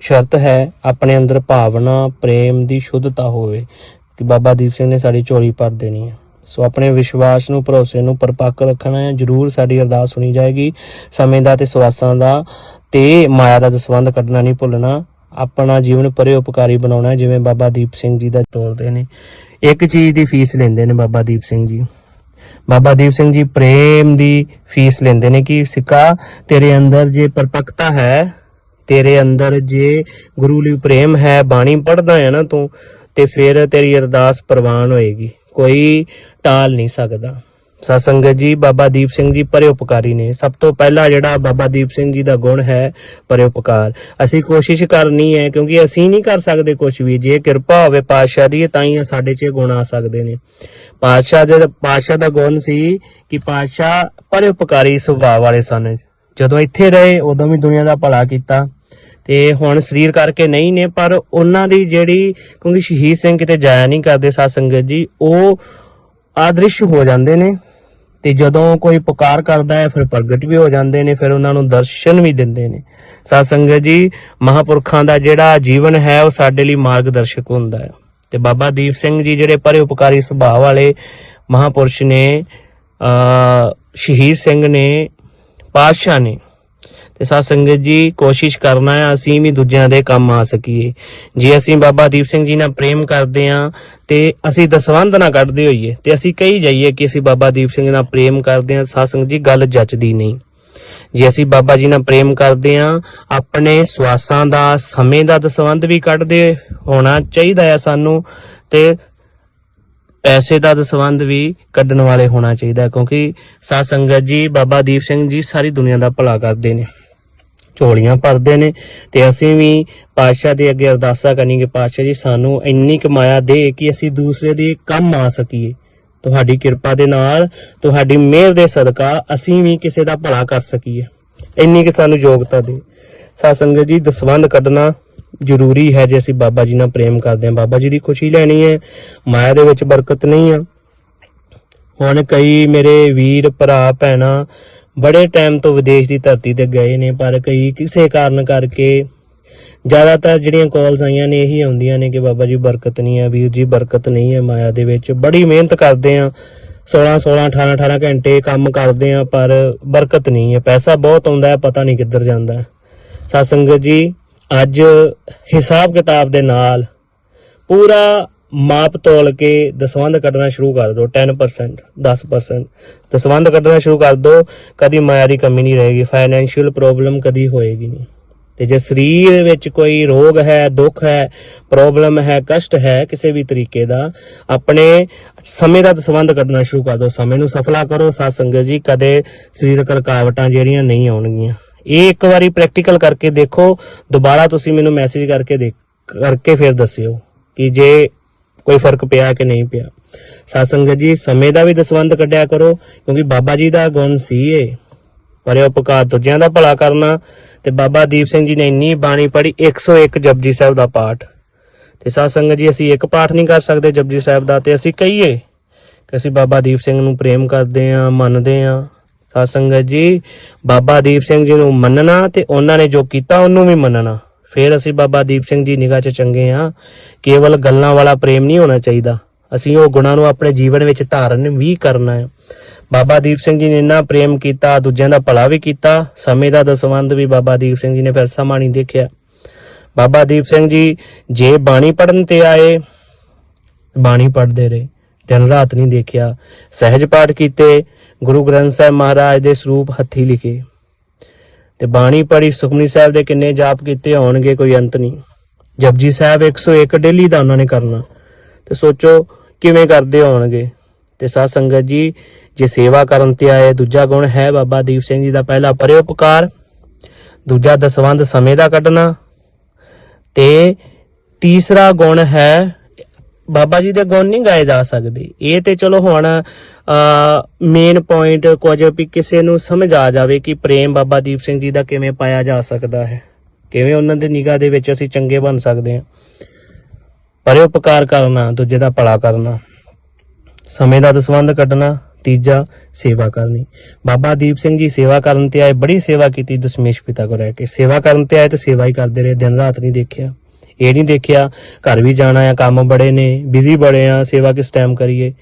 ਸ਼ਰਤ ਹੈ ਆਪਣੇ ਅੰਦਰ ਭਾਵਨਾ, ਪ੍ਰੇਮ ਦੀ ਸ਼ੁੱਧਤਾ ਹੋਵੇ ਕਿ ਬਾਬਾ ਦੀਪ ਸਿੰਘ ਨੇ ਸਾਡੀ ਝੋਲੀ ਭਰ ਦੇਣੀ ਹੈ। ਸੋ ਆਪਣੇ ਵਿਸ਼ਵਾਸ ਨੂੰ, ਭਰੋਸੇ ਨੂੰ ਪਰਪੱਕ ਰੱਖਣਾ ਹੈ। ਜ਼ਰੂਰ ਸਾਡੀ ਅਰਦਾਸ ਸੁਣੀ ਜਾਏਗੀ। ਸਮੇਂ ਦਾ ਤੇ ਸਵਾਸਾਂ ਦਾ ਤੇ ਮਾਇਆ ਦਾ ਦਸਵੰਧ ਕੱਢਣਾ ਨਹੀਂ ਭੁੱਲਣਾ। ਆਪਣਾ ਜੀਵਨ ਪਰੇ ਉਪਕਾਰੀ ਬਣਾਉਣਾ ਜਿਵੇਂ ਬਾਬਾ ਦੀਪ ਸਿੰਘ ਜੀ ਦਾ ਤੋਰਦੇ ਨੇ। ਇੱਕ ਚੀਜ਼ ਦੀ ਫੀਸ ਲੈਂਦੇ ਨੇ ਬਾਬਾ ਦੀਪ ਸਿੰਘ ਜੀ। ਬਾਬਾ ਦੀਪ ਸਿੰਘ ਜੀ ਪ੍ਰੇਮ ਦੀ ਫੀਸ ਲੈਂਦੇ ਨੇ ਕਿ ਸਿੱਕਾ ਤੇਰੇ ਅੰਦਰ ਜੇ ਪਰਪੱਕਤਾ ਹੈ, ਤੇਰੇ ਅੰਦਰ ਜੇ ਗੁਰੂ ਲਈ ਪ੍ਰੇਮ ਹੈ, ਬਾਣੀ ਪੜ੍ਹਦਾ ਹੈ ਨਾ ਤੂੰ, ਤੇ ਫਿਰ ਤੇਰੀ ਅਰਦਾਸ ਪ੍ਰਵਾਨ ਹੋਏਗੀ, ਕੋਈ ਟਾਲ ਨਹੀਂ ਸਕਦਾ। ਸਤਸੰਗਤ ਜੀ, ਬਾਬਾ ਦੀਪ ਸਿੰਘ ਜੀ ਪਰਉਪਕਾਰੀ ਨੇ। ਸਭ ਤੋਂ ਪਹਿਲਾ ਜਿਹੜਾ ਬਾਬਾ ਦੀਪ ਸਿੰਘ ਜੀ ਦਾ ਗੁਣ ਹੈ ਪਰਉਪਕਾਰ ਅਸੀਂ ਕੋਸ਼ਿਸ਼ ਕਰਨੀ ਹੈ, ਕਿਉਂਕਿ ਅਸੀਂ ਨਹੀਂ ਕਰ ਸਕਦੇ ਕੁਝ ਵੀ। ਜੇ ਕਿਰਪਾ ਹੋਵੇ ਪਾਤਸ਼ਾਹ ਦੀ ਤਾਂ ਹੀ ਸਾਡੇ 'ਚ ਇਹ ਗੁਣ ਆ ਸਕਦੇ ਨੇ। ਪਾਤਸ਼ਾਹ ਦੇ, ਪਾਤਸ਼ਾਹ ਦਾ ਗੁਣ ਸੀ ਕਿ ਪਾਤਸ਼ਾਹ ਪਰਉਪਕਾਰੀ ਸੁਭਾਅ ਵਾਲੇ ਸਨ। ਜਦੋਂ ਇੱਥੇ ਰਹੇ, ਉਦੋਂ ਵੀ ਦੁਨੀਆ ਦਾ ਭਲਾ ਕੀਤਾ। ਤੇ ਹੁਣ ਸਰੀਰ ਕਰਕੇ ਨਹੀਂ ਨੇ, ਪਰ ਉਹਨਾਂ ਦੀ ਜਿਹੜੀ, ਕਿਉਂਕਿ ਸ਼ਹੀਦ ਸਿੰਘ ਕਿਤੇ ਜਾਇਆ ਨਹੀਂ ਕਰਦੇ ਸਾਧ ਸੰਗਤ ਜੀ, ਉਹ ਆਦ੍ਰਿਸ਼ ਹੋ ਜਾਂਦੇ ਨੇ। ਤੇ ਜਦੋਂ ਕੋਈ ਪੁਕਾਰ ਕਰਦਾ ਹੈ, ਫਿਰ ਪ੍ਰਗਟ ਵੀ ਹੋ ਜਾਂਦੇ ਨੇ, ਫਿਰ ਉਹਨਾਂ ਨੂੰ ਦਰਸ਼ਨ ਵੀ ਦਿੰਦੇ ਨੇ। ਸਾਧ ਸੰਗਤ ਜੀ, ਮਹਾਪੁਰਖਾਂ ਦਾ ਜਿਹੜਾ ਜੀਵਨ ਹੈ, ਉਹ ਸਾਡੇ ਲਈ ਮਾਰਗਦਰਸ਼ਕ ਹੁੰਦਾ ਹੈ। ਤੇ ਬਾਬਾ ਦੀਪ ਸਿੰਘ ਜੀ ਜਿਹੜੇ ਪਰੇ ਉਪਕਾਰੀ ਸੁਭਾਅ ਵਾਲੇ ਮਹਾਪੁਰਸ਼ ਨੇ ਅ ਸ਼ਹੀਦ ਸਿੰਘ ਨੇ, ਪਾਤਸ਼ਾਹ ਨੇ ਤੇ ਸਾਧ ਸੰਗਤ ਜੀ, ਕੋਸ਼ਿਸ਼ ਕਰਨਾ ਹੈ ਅਸੀਂ ਵੀ ਦੂਜਿਆਂ ਦੇ ਕੰਮ ਆ ਸਕੀਏ। ਜੇ ਅਸੀਂ ਬਾਬਾ ਦੀਪ ਸਿੰਘ ਜੀ ਨਾਲ ਪ੍ਰੇਮ ਕਰਦੇ ਆਂ ਤੇ ਅਸੀਂ ਦਸਵੰਧ ਨਾ ਕੱਢਦੇ ਹੋਈਏ ਤੇ ਅਸੀਂ ਕਹੀ ਜਾਈਏ ਕਿ ਅਸੀਂ ਬਾਬਾ ਦੀਪ ਸਿੰਘ ਨਾਲ ਪ੍ਰੇਮ ਕਰਦੇ ਆਂ ਸਾਧ ਸੰਗਤ ਜੀ, ਗੱਲ ਜੱਚਦੀ ਨਹੀਂ। ਜੇ ਅਸੀਂ ਬਾਬਾ ਜੀ ਨਾਲ ਪ੍ਰੇਮ ਕਰਦੇ ਆਂ ਆਪਣੇ ਸਵਾਸਾਂ ਦਾ, ਸਮੇਂ ਦਾ ਦਸਵੰਧ ਵੀ ਕੱਢਦੇ ਹੋਣਾ ਚਾਹੀਦਾ ਹੈ ਸਾਨੂੰ ਤੇ ਪੈਸੇ ਦਾ ਦਸਵੰਧ ਵੀ ਕੱਢਣ ਵਾਲੇ ਹੋਣਾ ਚਾਹੀਦਾ ਕਿਉਂਕਿ ਸਾਧ ਸੰਗਤ ਜੀ, ਬਾਬਾ ਦੀਪ ਸਿੰਘ ਜੀ ਸਾਰੀ ਦੁਨੀਆ ਦਾ ਭਲਾ ਕਰਦੇ ਨੇ। ਝੋਲੀਆਂ ਭਰਦੇ ਨੇ ਤੇ ਅਸੀਂ ਵੀ ਪਾਤਸ਼ਾਹ ਦੇ ਅੱਗੇ ਅਰਦਾਸਾਂ ਕਰਨੀ ਕਿ ਪਾਤਸ਼ਾਹ ਜੀ ਸਾਨੂੰ ਇੰਨੀ ਕਮਾਇਆ ਦੇ ਕਿ ਅਸੀਂ ਦੂਸਰੇ ਦੇ ਕੰਮ ਆ ਸਕੀਏ। ਤੁਹਾਡੀ ਕਿਰਪਾ ਦੇ ਨਾਲ, ਤੁਹਾਡੀ ਮਿਹਰ ਦੇ ਸਦਕਾ ਅਸੀਂ ਵੀ ਕਿਸੇ ਦਾ ਭਲਾ ਕਰ ਸਕੀਏ। ਇੰਨੀ ਕਿ ਸਾਨੂੰ ਯੋਗਤਾ ਦੇ ਸਾਧ ਸੰਗਤ ਜੀ, ਦਸਵੰਧ ਕੱਢਣਾ ਜ਼ਰੂਰੀ ਹੈ ਜੇ ਅਸੀਂ ਬਾਬਾ ਜੀ ਨਾਲ ਪ੍ਰੇਮ ਕਰਦੇ ਹਾਂ। ਬਾਬਾ ਜੀ ਦੀ ਖੁਸ਼ੀ ਲੈਣੀ ਹੈ, ਮਾਇਆ ਦੇ ਵਿੱਚ ਬਰਕਤ ਨਹੀਂ ਆ। ਹੁਣ ਕਈ ਮੇਰੇ ਵੀਰ, ਭਰਾ, ਭੈਣਾਂ ਬੜੇ ਟਾਈਮ ਤੋਂ ਵਿਦੇਸ਼ ਦੀ ਧਰਤੀ ਤੇ ਗਏ ਨੇ, ਪਰ ਕਈ ਕਿਸੇ ਕਾਰਨ ਕਰਕੇ ਜ਼ਿਆਦਾਤਰ ਜਿਹੜੀਆਂ ਕਾਲਸ ਆਈਆਂ ਨੇ ਇਹੀ ਆਉਂਦੀਆਂ ਨੇ ਕਿ ਬਾਬਾ ਜੀ ਬਰਕਤ ਨਹੀਂ ਹੈ, ਵੀਰ ਜੀ ਬਰਕਤ ਨਹੀਂ ਹੈ ਮਾਇਆ ਦੇ ਵਿੱਚ। ਬੜੀ ਮਿਹਨਤ ਕਰਦੇ ਆ 16 16 18 18 ਘੰਟੇ ਕੰਮ ਕਰਦੇ ਆ ਪਰ ਬਰਕਤ ਨਹੀਂ ਹੈ। ਪੈਸਾ ਬਹੁਤ ਆਉਂਦਾ ਹੈ, ਪਤਾ ਨਹੀਂ ਕਿੱਧਰ ਜਾਂਦਾ ਹੈ। ਸਤ ਜੀ, ਅੱਜ ਹਿਸਾਬ ਕਿਤਾਬ ਦੇ ਨਾਲ ਪੂਰਾ ਮਾਪ ਤੋਲ ਕੇ ਦਸਵੰਧ ਕੱਢਣਾ ਸ਼ੁਰੂ ਕਰ ਦਿਓ 10% 10% ਦਸਵੰਧ ਕੱਢਣਾ ਸ਼ੁਰੂ ਕਰ ਦਿਓ ਕਦੀ ਮਾਇਆ ਦੀ ਕਮੀ ਨਹੀਂ ਰਹੇਗੀ ਫਾਈਨੈਂਸ਼ੀਅਲ ਪ੍ਰੋਬਲਮ ਕਦੀ ਹੋਏਗੀ ਨਹੀਂ। ਤੇ ਜੇ ਸਰੀਰ ਵਿੱਚ ਕੋਈ ਰੋਗ ਹੈ, ਦੁੱਖ ਹੈ ਪ੍ਰੋਬਲਮ ਹੈ, ਕਸ਼ਟ ਹੈ ਕਿਸੇ ਵੀ ਤਰੀਕੇ ਦਾ, ਆਪਣੇ ਸਮੇਂ ਦਾ ਦਸਵੰਧ ਕੱਢਣਾ ਸ਼ੁਰੂ ਕਰ ਦਿਓ ਸਮੇਂ ਨੂੰ ਸਫਲਾ ਕਰੋ, ਸਾਧ ਸੰਗਤ ਜੀ, ਕਦੇ ਸਰੀਰਕ ਰੁਕਾਵਟਾਂ ਜਿਹੜੀਆਂ ਨਹੀਂ ਆਉਣਗੀਆਂ। ਇਹ ਇੱਕ ਵਾਰੀ ਪ੍ਰੈਕਟੀਕਲ ਕਰਕੇ ਦੇਖੋ, ਦੁਬਾਰਾ ਤੁਸੀਂ ਮੈਨੂੰ ਮੈਸੇਜ ਕਰਕੇ ਦੇ ਕਰਕੇ ਫਿਰ ਦੱਸਿਓ ਕਿ ਜੇ ਕੋਈ ਫ਼ਰਕ ਪਿਆ ਕਿ ਨਹੀਂ ਪਿਆ? ਸਾਧ ਸੰਗਤ ਜੀ, ਸਮੇਂ ਦਾ ਵੀ ਦਸਵੰਧ ਕੱਢਿਆ ਕਰੋ, ਕਿਉਂਕਿ ਬਾਬਾ ਜੀ ਦਾ ਗੁਣ ਸੀ ਇਹ। ਪਰੇ ਉਪਕਾਰ ਦੂਜਿਆਂ ਦਾ ਭਲਾ ਕਰਨਾ, ਤੇ ਬਾਬਾ ਦੀਪ ਸਿੰਘ ਜੀ ਨੇ ਇੰਨੀ ਬਾਣੀ ਪੜ੍ਹੀ 101 ਜਪਜੀ ਸਾਹਿਬ ਦਾ ਪਾਠ। ਤੇ ਸਾਧ ਸੰਗਤ ਜੀ, ਅਸੀਂ ਇੱਕ ਪਾਠ ਨਹੀਂ ਕਰ ਸਕਦੇ ਜਪਜੀ ਸਾਹਿਬ ਦਾ, ਤੇ ਅਸੀਂ ਕਹੀਏ ਕਿ ਅਸੀਂ ਬਾਬਾ ਦੀਪ ਸਿੰਘ ਨੂੰ ਪ੍ਰੇਮ ਕਰਦੇ ਆਂ ਮੰਨਦੇ ਆਂ ਸਾਧ ਸੰਗਤ ਜੀ, ਬਾਬਾ ਦੀਪ ਸਿੰਘ ਜੀ ਨੂੰ ਮੰਨਣਾ ਤੇ ਉਹਨਾਂ ਨੇ ਜੋ ਕੀਤਾ, ਉਹਨੂੰ ਵੀ ਮੰਨਣਾ। ਫਿਰ ਅਸੀਂ ਬਾਬਾ ਦੀਪ ਸਿੰਘ ਜੀ ਨਿਗਾਹ 'ਚ ਚੰਗੇ ਆਂ। ਕੇਵਲ ਗੱਲਾਂ ਵਾਲਾ ਪ੍ਰੇਮ ਨਹੀਂ ਹੋਣਾ ਚਾਹੀਦਾ। ਅਸੀਂ ਉਹ ਗੁਣਾਂ ਨੂੰ ਆਪਣੇ ਜੀਵਨ ਵਿੱਚ ਧਾਰਨ ਵੀ ਕਰਨਾ ਹੈ ਬਾਬਾ ਦੀਪ ਸਿੰਘ ਜੀ ਨੇ ਇੰਨਾ ਪ੍ਰੇਮ ਕੀਤਾ, ਦੂਜਿਆਂ ਦਾ ਭਲਾ ਵੀ ਕੀਤਾ। ਸਮੇਂ ਦਾ ਦਸਵੰਧ ਵੀ ਬਾਬਾ ਦੀਪ ਸਿੰਘ ਜੀ ਨੇ ਫਿਰ ਸਮਾਂ ਨਹੀਂ ਦੇਖਿਆ। ਬਾਬਾ ਦੀਪ ਸਿੰਘ ਜੀ, ਜੇ ਬਾਣੀ ਪੜਨ ਤੇ ਆਏ, ਬਾਣੀ ਪੜਦੇ ਰਹੇ। ਦਿਨ ਰਾਤ ਨਹੀਂ ਦੇਖਿਆ। ਸਹਿਜ ਪਾਠ ਕੀਤੇ, ਗੁਰੂ ਗ੍ਰੰਥ ਸਾਹਿਬ ਮਹਾਰਾਜ ਦੇ ਸਰੂਪ ਹੱਥੀ ਲਿਖੇ। ਤੇ ਬਾਣੀ ਪੜੀ ਸੁਖਮਨੀ ਸਾਹਿਬ ਦੇ ਕਿੰਨੇ ਜਾਪ ਕੀਤੇ ਹੋਣਗੇ, ਕੋਈ ਅੰਤ ਨਹੀਂ। ਜਪਜੀ ਸਾਹਿਬ 101 ਡੇਲੀ ਦਾ ਉਹਨਾਂ ਨੇ ਕਰਨਾ। ਤੇ ਸੋਚੋ ਕਿਵੇਂ ਕਰਦੇ ਹੋਣਗੇ। ਤੇ ਸਾਧ ਸੰਗਤ ਜੀ, ਜੇ ਸੇਵਾ ਕਰਨ ਤੇ ਆਏ, ਦੂਜਾ ਗੁਣ ਹੈ ਬਾਬਾ ਦੀਪ ਸਿੰਘ ਜੀ ਦਾ ਪਹਿਲਾ ਪਰਉਪਕਾਰ। ਦੂਜਾ ਦਸਵੰਧ ਸਮੇਂ ਦਾ ਕੱਢਣਾ। ਤੇ ਤੀਸਰਾ ਗੁਣ ਹੈ ਬਾਬਾ ਜੀ ਦੇ ਗੁਣ ਨਹੀਂ ਗਾਏ ਜਾ ਸਕਦੇ। ਇਹ ਤੇ ਚਲੋ ਹੁਣ ਮੇਨ ਪੁਆਇੰਟ ਕੁਝ ਵੀ ਕਿਸੇ ਨੂੰ ਸਮਝ ਆ ਜਾਵੇ ਕਿ ਪ੍ਰੇਮ ਬਾਬਾ ਦੀਪ ਸਿੰਘ ਜੀ ਦਾ ਕਿਵੇਂ ਪਾਇਆ ਜਾ ਸਕਦਾ ਹੈ। ਕਿਵੇਂ ਉਹਨਾਂ ਦੇ ਨਿਗਾਹ ਦੇ ਵਿੱਚ ਅਸੀਂ ਚੰਗੇ ਬਣ ਸਕਦੇ ਹਾਂ। ਪਰਉਪਕਾਰ ਕਰਨਾ, ਦੂਜੇ ਦਾ ਭਲਾ ਕਰਨਾ, ਸਮੇਂ ਦਾ ਦਸਵੰਧ ਕੱਢਣਾ, ਤੀਜਾ ਸੇਵਾ ਕਰਨੀ। ਬਾਬਾ ਦੀਪ ਸਿੰਘ ਜੀ ਸੇਵਾ ਕਰਨ ਤੇ ਆਏ, ਬੜੀ ਸੇਵਾ ਕੀਤੀ ਦਸ਼ਮੇਸ਼ ਪਿਤਾ ਕੋ ਰਹਿ ਕੇ। ਸੇਵਾ ਕਰਨ ਤੇ ਆਏ ਤੇ ਸੇਵਾ ਹੀ ਕਰਦੇ ਰਹੇ, ਦਿਨ ਰਾਤ ਨਹੀਂ ਦੇਖਿਆ। ਇਹ ਨਹੀਂ ਦੇਖਿਆ, ਘਰ ਵੀ ਜਾਣਾ ਆ, ਕੰਮ ਬੜੇ ਨੇ ਬਿਜ਼ੀ ਬੜੇ ਆ, ਸੇਵਾ ਕਿਸ ਟਾਈਮ ਕਰੀਏ?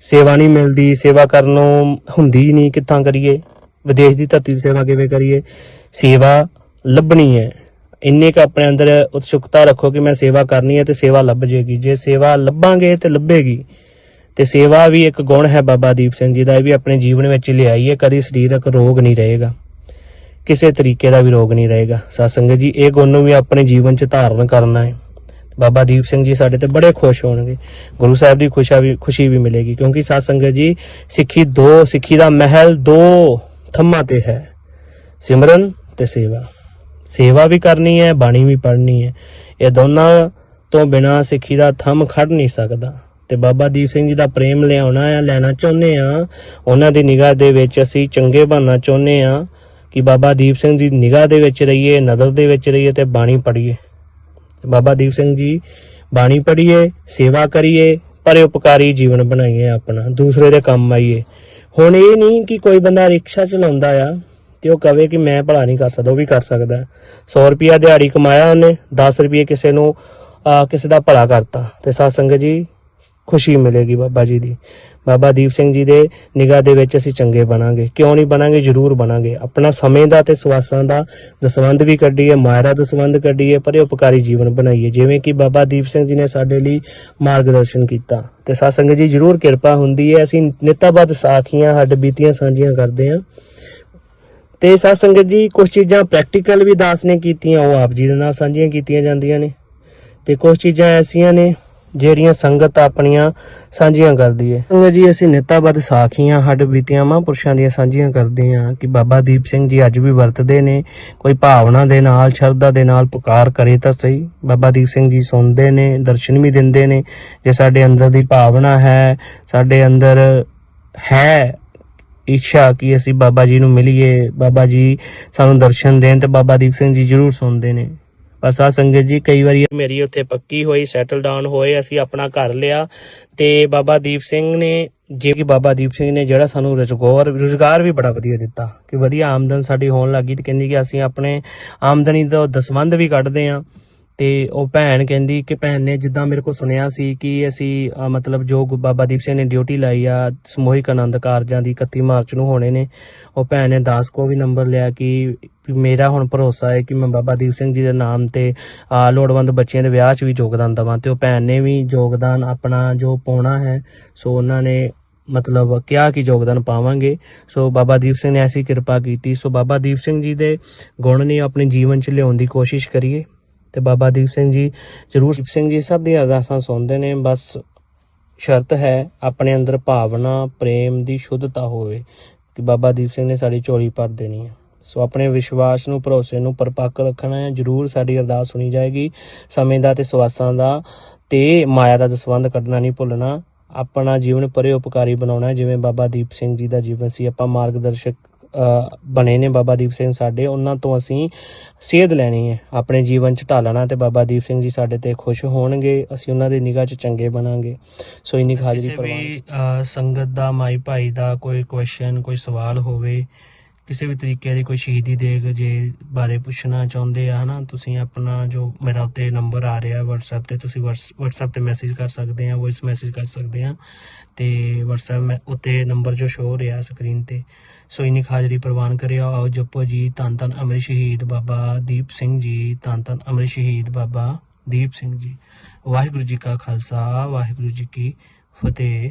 ਸੇਵਾ ਨਹੀਂ ਮਿਲਦੀ, ਸੇਵਾ ਕਰਨ ਨੂੰ ਹੁੰਦੀ ਹੀ ਨਹੀਂ, ਕਿੱਥਾਂ ਕਰੀਏ? ਵਿਦੇਸ਼ ਦੀ ਧਰਤੀ ਦੀ ਸੇਵਾ ਕਿਵੇਂ ਕਰੀਏ? ਸੇਵਾ ਲੱਭਣੀ ਹੈ। ਇੰਨੇ ਕ ਆਪਣੇ ਅੰਦਰ ਉਤਸੁਕਤਾ ਰੱਖੋ ਕਿ ਮੈਂ ਸੇਵਾ ਕਰਨੀ ਹੈ ਤੇ ਸੇਵਾ ਲੱਭ ਜੇਗੀ ਜੇ ਸੇਵਾ ਲੱਭਾਂਗੇ ਤੇ ਲੱਭੇਗੀ। ਤੇ ਸੇਵਾ ਵੀ ਇੱਕ ਗੁਣ ਹੈ ਬਾਬਾ ਦੀਪ ਸਿੰਘ ਜੀ ਦਾ, ਇਹ ਵੀ ਆਪਣੇ ਜੀਵਨ ਵਿੱਚ ਲਿਆਈਏ ਕਦੀ ਸਰੀਰਕ ਰੋਗ ਨਹੀਂ ਰਹੇਗਾ। ਕਿਸੇ ਤਰੀਕੇ ਦਾ ਵੀ ਰੋਗ ਨਹੀਂ ਰਹੇਗਾ। ਸਾਧ ਜੀ, ਇਹ ਗੁਣ ਨੂੰ ਵੀ ਆਪਣੇ ਜੀਵਨ 'ਚ ਧਾਰਨ ਕਰਨਾ ਹੈ। ਬਾਬਾ ਦੀਪ ਸਿੰਘ ਜੀ ਸਾਡੇ ਤੇ ਬੜੇ ਖੁਸ਼ ਹੋਣਗੇ। ਗੁਰੂ ਸਾਹਿਬ ਦੀ ਖੁਸ਼ਾ ਵੀ, ਖੁਸ਼ੀ ਵੀ ਮਿਲੇਗੀ, ਕਿਉਂਕਿ ਸਾਧ ਜੀ, ਸਿੱਖੀ ਦੋ, ਸਿੱਖੀ ਦਾ ਮਹਿਲ ਦੋ ਥੰਮਾਂ ਤੇ ਹੈ। ਸਿਮਰਨ ਤੇ ਸੇਵਾ। ਸੇਵਾ ਵੀ ਕਰਨੀ ਹੈ, ਬਾਣੀ ਵੀ ਪੜ੍ਹਨੀ ਹੈ। ਇਹ ਦੋਨਾਂ ਤੋਂ ਬਿਨਾ ਸਿੱਖੀ ਦਾ ਥੰਮ ਖੜ ਨਹੀਂ ਸਕਦਾ। ਤੇ ਬਾਬਾ ਦੀਪ ਸਿੰਘ ਜੀ ਦਾ ਪ੍ਰੇਮ ਲਿਆਉਣਾ ਆ, ਲੈਣਾ ਚਾਹੁੰਦੇ ਆ, ਉਹਨਾਂ ਦੀ ਨਿਗਾਹ ਦੇ ਵਿੱਚ ਅਸੀਂ ਚੰਗੇ ਬਣਨਾ ਚਾਹੁੰਦੇ ਆ। ਕਿ ਬਾਬਾ ਦੀਪ ਸਿੰਘ ਜੀ ਨਿਗਾਹ ਦੇ ਵਿੱਚ ਰਹੀਏ, ਨਜ਼ਰ ਦੇ ਵਿੱਚ ਰਹੀਏ ਤੇ ਬਾਣੀ ਪੜ੍ਹੀਏ। ਬਾਬਾ ਦੀਪ ਸਿੰਘ ਜੀ ਬਾਣੀ ਪੜ੍ਹੀਏ, ਸੇਵਾ ਕਰੀਏ, ਪਰਉਪਕਾਰੀ ਜੀਵਨ ਬਣਾਈਏ ਆਪਣਾ, ਦੂਸਰੇ ਦੇ ਕੰਮ ਆਈਏ। ਹੁਣ ਇਹ ਨਹੀਂ ਕਿ ਕੋਈ ਬੰਦਾ ਰਿਕਸ਼ਾ ਚਲਾਉਂਦਾ ਆ ਤੇ ਉਹ ਕਵੇ ਕਿ ਮੈਂ ਭਲਾ ਨਹੀਂ ਕਰ ਸਕਦਾ, ਉਹ ਵੀ ਕਰ ਸਕਦਾ। 100 ਰੁਪਿਆ ਦਿਹਾੜੀ ਕਮਾਇਆ ਉਹਨੇ 10 ਰੁਪਏ ਕਿਸੇ ਨੂੰ ਕਿਸੇ ਦਾ ਭਲਾ ਕਰਤਾ। ਤੇ ਸਾਧ ਸੰਗਤ ਜੀ ਖੁਸ਼ੀ ਮਿਲੇਗੀ ਬਾਬਾ ਜੀ ਦੀ। ਬਾਬਾ ਦੀਪ ਸਿੰਘ ਜੀ ਦੇ ਨਿਗਾਹ ਦੇ ਵਿੱਚ ਅਸੀਂ ਚੰਗੇ ਬਣਾਂਗੇ। ਕਿਉਂ ਨਹੀਂ ਬਣਾਂਗੇ? ਜ਼ਰੂਰ ਬਣਾਂਗੇ। ਆਪਣਾ ਸਮੇਂ ਦਾ ਤੇ ਸਵਾਸਾਂ ਦਾ ਦਸਵੰਧ ਵੀ ਕੱਢੀਏ, ਮਾਇਰਾ ਦਾ ਦਸਵੰਧ ਕੱਢੀਏ, ਪਰ ਉਪਕਾਰੀ ਜੀਵਨ ਬਣਾਈਏ। ਜਿਵੇਂ ਕਿ ਬਾਬਾ ਦੀਪ ਸਿੰਘ ਜੀ ਨੇ ਸਾਡੇ ਲਈ ਮਾਰਗਦਰਸ਼ਨ ਕੀਤਾ। ਤੇ ਸਾਧ ਸੰਗਤ ਜੀ, ਜ਼ਰੂਰ ਕਿਰਪਾ ਹੁੰਦੀ ਹੈ। ਅਸੀਂ ਨਿਤਾਬਦ ਸਾਖੀਆਂ, ਹੱਡ ਬੀਤੀਆਂ, ਸਾਂਝੀਆਂ ਕਰਦੇ ਹਾਂ। ਤੇ ਸਾਧ ਸੰਗਤ ਜੀ ਕੁਝ ਚੀਜ਼ਾਂ ਪ੍ਰੈਕਟੀਕਲ ਵੀ ਦਾਸ ਨੇ ਕੀਤੀਆਂ, ਉਹ ਆਪ ਜੀ ਦੇ ਨਾਲ ਸਾਂਝੀਆਂ ਕੀਤੀਆਂ ਜਾਂਦੀਆਂ ਨੇ। ਤੇ ਕੁਝ ਚੀਜ਼ਾਂ ਐਸੀਆਂ ਨੇ ਜਿਹੜੀਆਂ ਸੰਗਤ ਆਪਣੀਆਂ ਸਾਂਝੀਆਂ ਕਰਦੀ ਹੈ ਸੰਗਤ ਜੀ, ਅਸੀਂ ਨਿਤਾਬਦ ਸਾਖੀਆਂ, ਹੱਡ ਬੀਤੀਆਂ, ਮਹਾਂਪੁਰਸ਼ਾਂ ਦੀਆਂ ਸਾਂਝੀਆਂ ਕਰਦੇ ਹਾਂ ਕਿ ਬਾਬਾ ਦੀਪ ਸਿੰਘ ਜੀ ਅੱਜ ਵੀ ਵਰਤਦੇ ਨੇ, ਕੋਈ ਭਾਵਨਾ ਦੇ ਨਾਲ, ਸ਼ਰਧਾ ਦੇ ਨਾਲ ਪੁਕਾਰ ਕਰੇ ਤਾਂ ਸਹੀ। ਬਾਬਾ ਦੀਪ ਸਿੰਘ ਜੀ ਸੁਣਦੇ ਨੇ, ਦਰਸ਼ਨ ਵੀ ਦਿੰਦੇ ਨੇ, ਜੇ ਸਾਡੇ ਅੰਦਰ ਦੀ ਭਾਵਨਾ ਹੈ, ਸਾਡੇ ਅੰਦਰ ਹੈ ਇੱਛਾ ਕਿ ਅਸੀਂ ਬਾਬਾ ਜੀ ਨੂੰ ਮਿਲੀਏ, ਬਾਬਾ ਜੀ ਸਾਨੂੰ ਦਰਸ਼ਨ ਦੇਣ ਤੇ ਬਾਬਾ ਦੀਪ ਸਿੰਘ ਜੀ ਜ਼ਰੂਰ ਸੁਣਦੇ ਨੇ। ਪਰ ਸਾਧ ਸੰਗਤ ਜੀ, ਕਈ ਵਾਰੀ ਮੇਰੀ ਉੱਥੇ ਪੱਕੀ ਹੋਈ ਸੈਟਲ ਡਾਊਨ ਹੋਏ, ਅਸੀਂ ਆਪਣਾ ਘਰ ਲਿਆ। ਤੇ ਬਾਬਾ ਦੀਪ ਸਿੰਘ ਨੇ ਜਿਵੇਂ ਕਿ ਬਾਬਾ ਦੀਪ ਸਿੰਘ ਨੇ ਜਿਹੜਾ ਸਾਨੂੰ ਰੁਜ਼ਗਾਰ ਰੁਜ਼ਗਾਰ ਵੀ ਬੜਾ ਵਧੀਆ ਦਿੱਤਾ, ਕਿ ਵਧੀਆ ਆਮਦਨ ਸਾਡੀ ਹੋਣ ਲੱਗੀ ਤੇ ਕਹਿੰਦੀ ਕਿ ਅਸੀਂ ਆਪਣੇ ਆਮਦਨੀ ਦਾ ਦਸਵੰਧ ਵੀ ਕੱਢਦੇ ਆਂ ਤੇ ਉਹ ਭੈਣ ਕਹਿੰਦੀ ਕਿ ਭੈਣ ਨੇ ਜਿੱਦਾਂ ਮੇਰੇ ਕੋਲ ਸੁਣਿਆ ਸੀ ਕਿ ਅਸੀਂ ਅਹ, ਮਤਲਬ ਜੋ ਗੁ- ਬਾਬਾ ਦੀਪ ਸਿੰਘ ਨੇ ਡਿਊਟੀ ਲਾਈ ਆ ਸਮੂਹਿਕ ਆਨੰਦ ਕਾਰਜਾਂ ਦੀ 31 ਮਾਰਚ ਨੂੰ ਹੋਣੇ ਨੇ ਉਹ ਭੈਣ ਨੇ ਦਾਸ ਕੋ ਵੀ ਨੰਬਰ ਲਿਆ ਕਿ ਵੀ ਮੇਰਾ ਹੁਣ ਭਰੋਸਾ ਹੈ ਕਿ ਮੈਂ ਬਾਬਾ ਦੀਪ ਸਿੰਘ ਜੀ ਦੇ ਨਾਮ ਤੇ ਆ ਲੋੜਵੰਦ ਬੱਚਿਆਂ ਦੇ ਵਿਆਹ 'ਚ ਵੀ ਯੋਗਦਾਨ ਦੇਵਾਂ ਤੇ ਉਹ ਭੈਣ ਨੇ ਵੀ ਯੋਗਦਾਨ ਆਪਣਾ ਜੋ ਪਾਉਣਾ ਹੈ ਸੋ ਉਹਨਾਂ ਨੇ ਮਤਲਬ ਕਿਹਾ ਕਿ ਯੋਗਦਾਨ ਪਾਵਾਂਗੇ। ਸੋ ਬਾਬਾ ਦੀਪ ਸਿੰਘ ਨੇ ਐਸੀ ਕਿਰਪਾ ਕੀਤੀ। ਸੋ ਬਾਬਾ ਦੀਪ ਸਿੰਘ ਜੀ ਦੇ ਗੁਣ ਨੇ ਆਪਣੇ ਜੀਵਨ 'ਚ ਲਿਆਉਣ ਦੀ ਕੋਸ਼ਿਸ਼ ਕਰੀਏ। ਤੇ ਬਾਬਾ ਦੀਪ ਸਿੰਘ ਜੀ ਜ਼ਰੂਰ ਦੀਪ ਸਿੰਘ ਜੀ ਸਭ ਦੀਆਂ ਅਰਦਾਸਾਂ ਸੁਣਦੇ ਨੇ। ਬਸ ਸ਼ਰਤ ਹੈ ਆਪਣੇ ਅੰਦਰ ਭਾਵਨਾ, ਪ੍ਰੇਮ ਦੀ ਸ਼ੁੱਧਤਾ ਹੋਵੇ ਕਿ ਬਾਬਾ ਦੀਪ ਸਿੰਘ ਨੇ ਸਾਡੀ ਝੋਲੀ ਭਰ ਦੇਣੀ ਹੈ। ਸੋ ਆਪਣੇ ਵਿਸ਼ਵਾਸ ਨੂੰ, ਭਰੋਸੇ ਨੂੰ ਪਰਪੱਕ ਰੱਖਣਾ ਹੈ। ਜ਼ਰੂਰ ਸਾਡੀ ਅਰਦਾਸ ਸੁਣੀ ਜਾਏਗੀ। ਸਮੇਂ ਦਾ ਤੇ ਸਵਾਸਾਂ ਦਾ ਤੇ ਮਾਇਆ ਦਾ ਦਸਵੰਧ ਕੱਢਣਾ ਨਹੀਂ ਭੁੱਲਣਾ। ਆਪਣਾ ਜੀਵਨ ਪਰੇ ਉਪਕਾਰੀ ਬਣਾਉਣਾ ਜਿਵੇਂ ਬਾਬਾ ਦੀਪ ਸਿੰਘ ਜੀ ਦਾ ਜੀਵਨ ਸੀ, ਆਪਾਂ ਮਾਰਗਦਰਸ਼ਕ ਬਣੇ ਨੇ ਬਾਬਾ ਦੀਪ ਸਿੰਘ ਸਾਡੇ। ਉਹਨਾਂ ਤੋਂ ਅਸੀਂ ਸੇਧ ਲੈਣੀ ਹੈ। ਆਪਣੇ ਜੀਵਨ ਚ ਢਾਲਣਾ ਤੇ ਬਾਬਾ ਦੀਪ ਸਿੰਘ ਜੀ ਸਾਡੇ ਤੇ ਖੁਸ਼ ਹੋਣਗੇ। ਅਸੀਂ ਉਹਨਾਂ ਦੀ ਨਿਗਾਹ ਚ ਚੰਗੇ ਬਣਾਂਗੇ। ਸੋ ਇੰਨੀ ਹਾਜ਼ਰੀ ਵੀ ਸੰਗਤ ਦਾ ਮਾਈ ਭਾਈ ਦਾ ਕੋਈ ਕੁਐਸਚਨ ਕੋਈ ਸਵਾਲ ਹੋਵੇ ਕਿਸੇ ਵੀ ਤਰੀਕੇ ਦੀ ਕੋਈ ਸ਼ਹੀਦੀ ਦੇਗ ਜੇ ਬਾਰੇ ਪੁੱਛਣਾ ਚਾਹੁੰਦੇ ਆ ਹਨਾ ਤੁਸੀਂ ਆਪਣਾ ਜੋ ਮੇਰਾ ਉੱਤੇ ਨੰਬਰ ਆ ਰਿਹਾ WhatsApp ਤੇ ਤੁਸੀਂ WhatsApp ਤੇ ਮੈਸੇਜ ਕਰ ਸਕਦੇ ਆ ਵੌਇਸ ਮੈਸੇਜ ਕਰ ਸਕਦੇ ਆ। ਤੇ WhatsApp ਮੈਂ ਉੱਤੇ ਨੰਬਰ ਜੋ ਸ਼ੋ ਹੋ ਰਿਹਾ ਸਕਰੀਨ ਤੇ ਸੋ ਇਨੀ ਹਾਜ਼ਰੀ ਪ੍ਰਵਾਨ ਕਰਿਆ ਆਓ ਜਪੋ ਜੀ, ਧੰਨ ਧੰਨ ਅਮਰ ਸ਼ਹੀਦ ਬਾਬਾ ਦੀਪ ਸਿੰਘ ਜੀ, ਧੰਨ ਧੰਨ ਅਮਰ ਸ਼ਹੀਦ ਬਾਬਾ ਦੀਪ ਸਿੰਘ ਜੀ। ਵਾਹਿਗੁਰੂ ਜੀ ਕਾ ਖਾਲਸਾ, ਵਾਹਿਗੁਰੂ ਜੀ ਕੀ ਫਤਿਹ।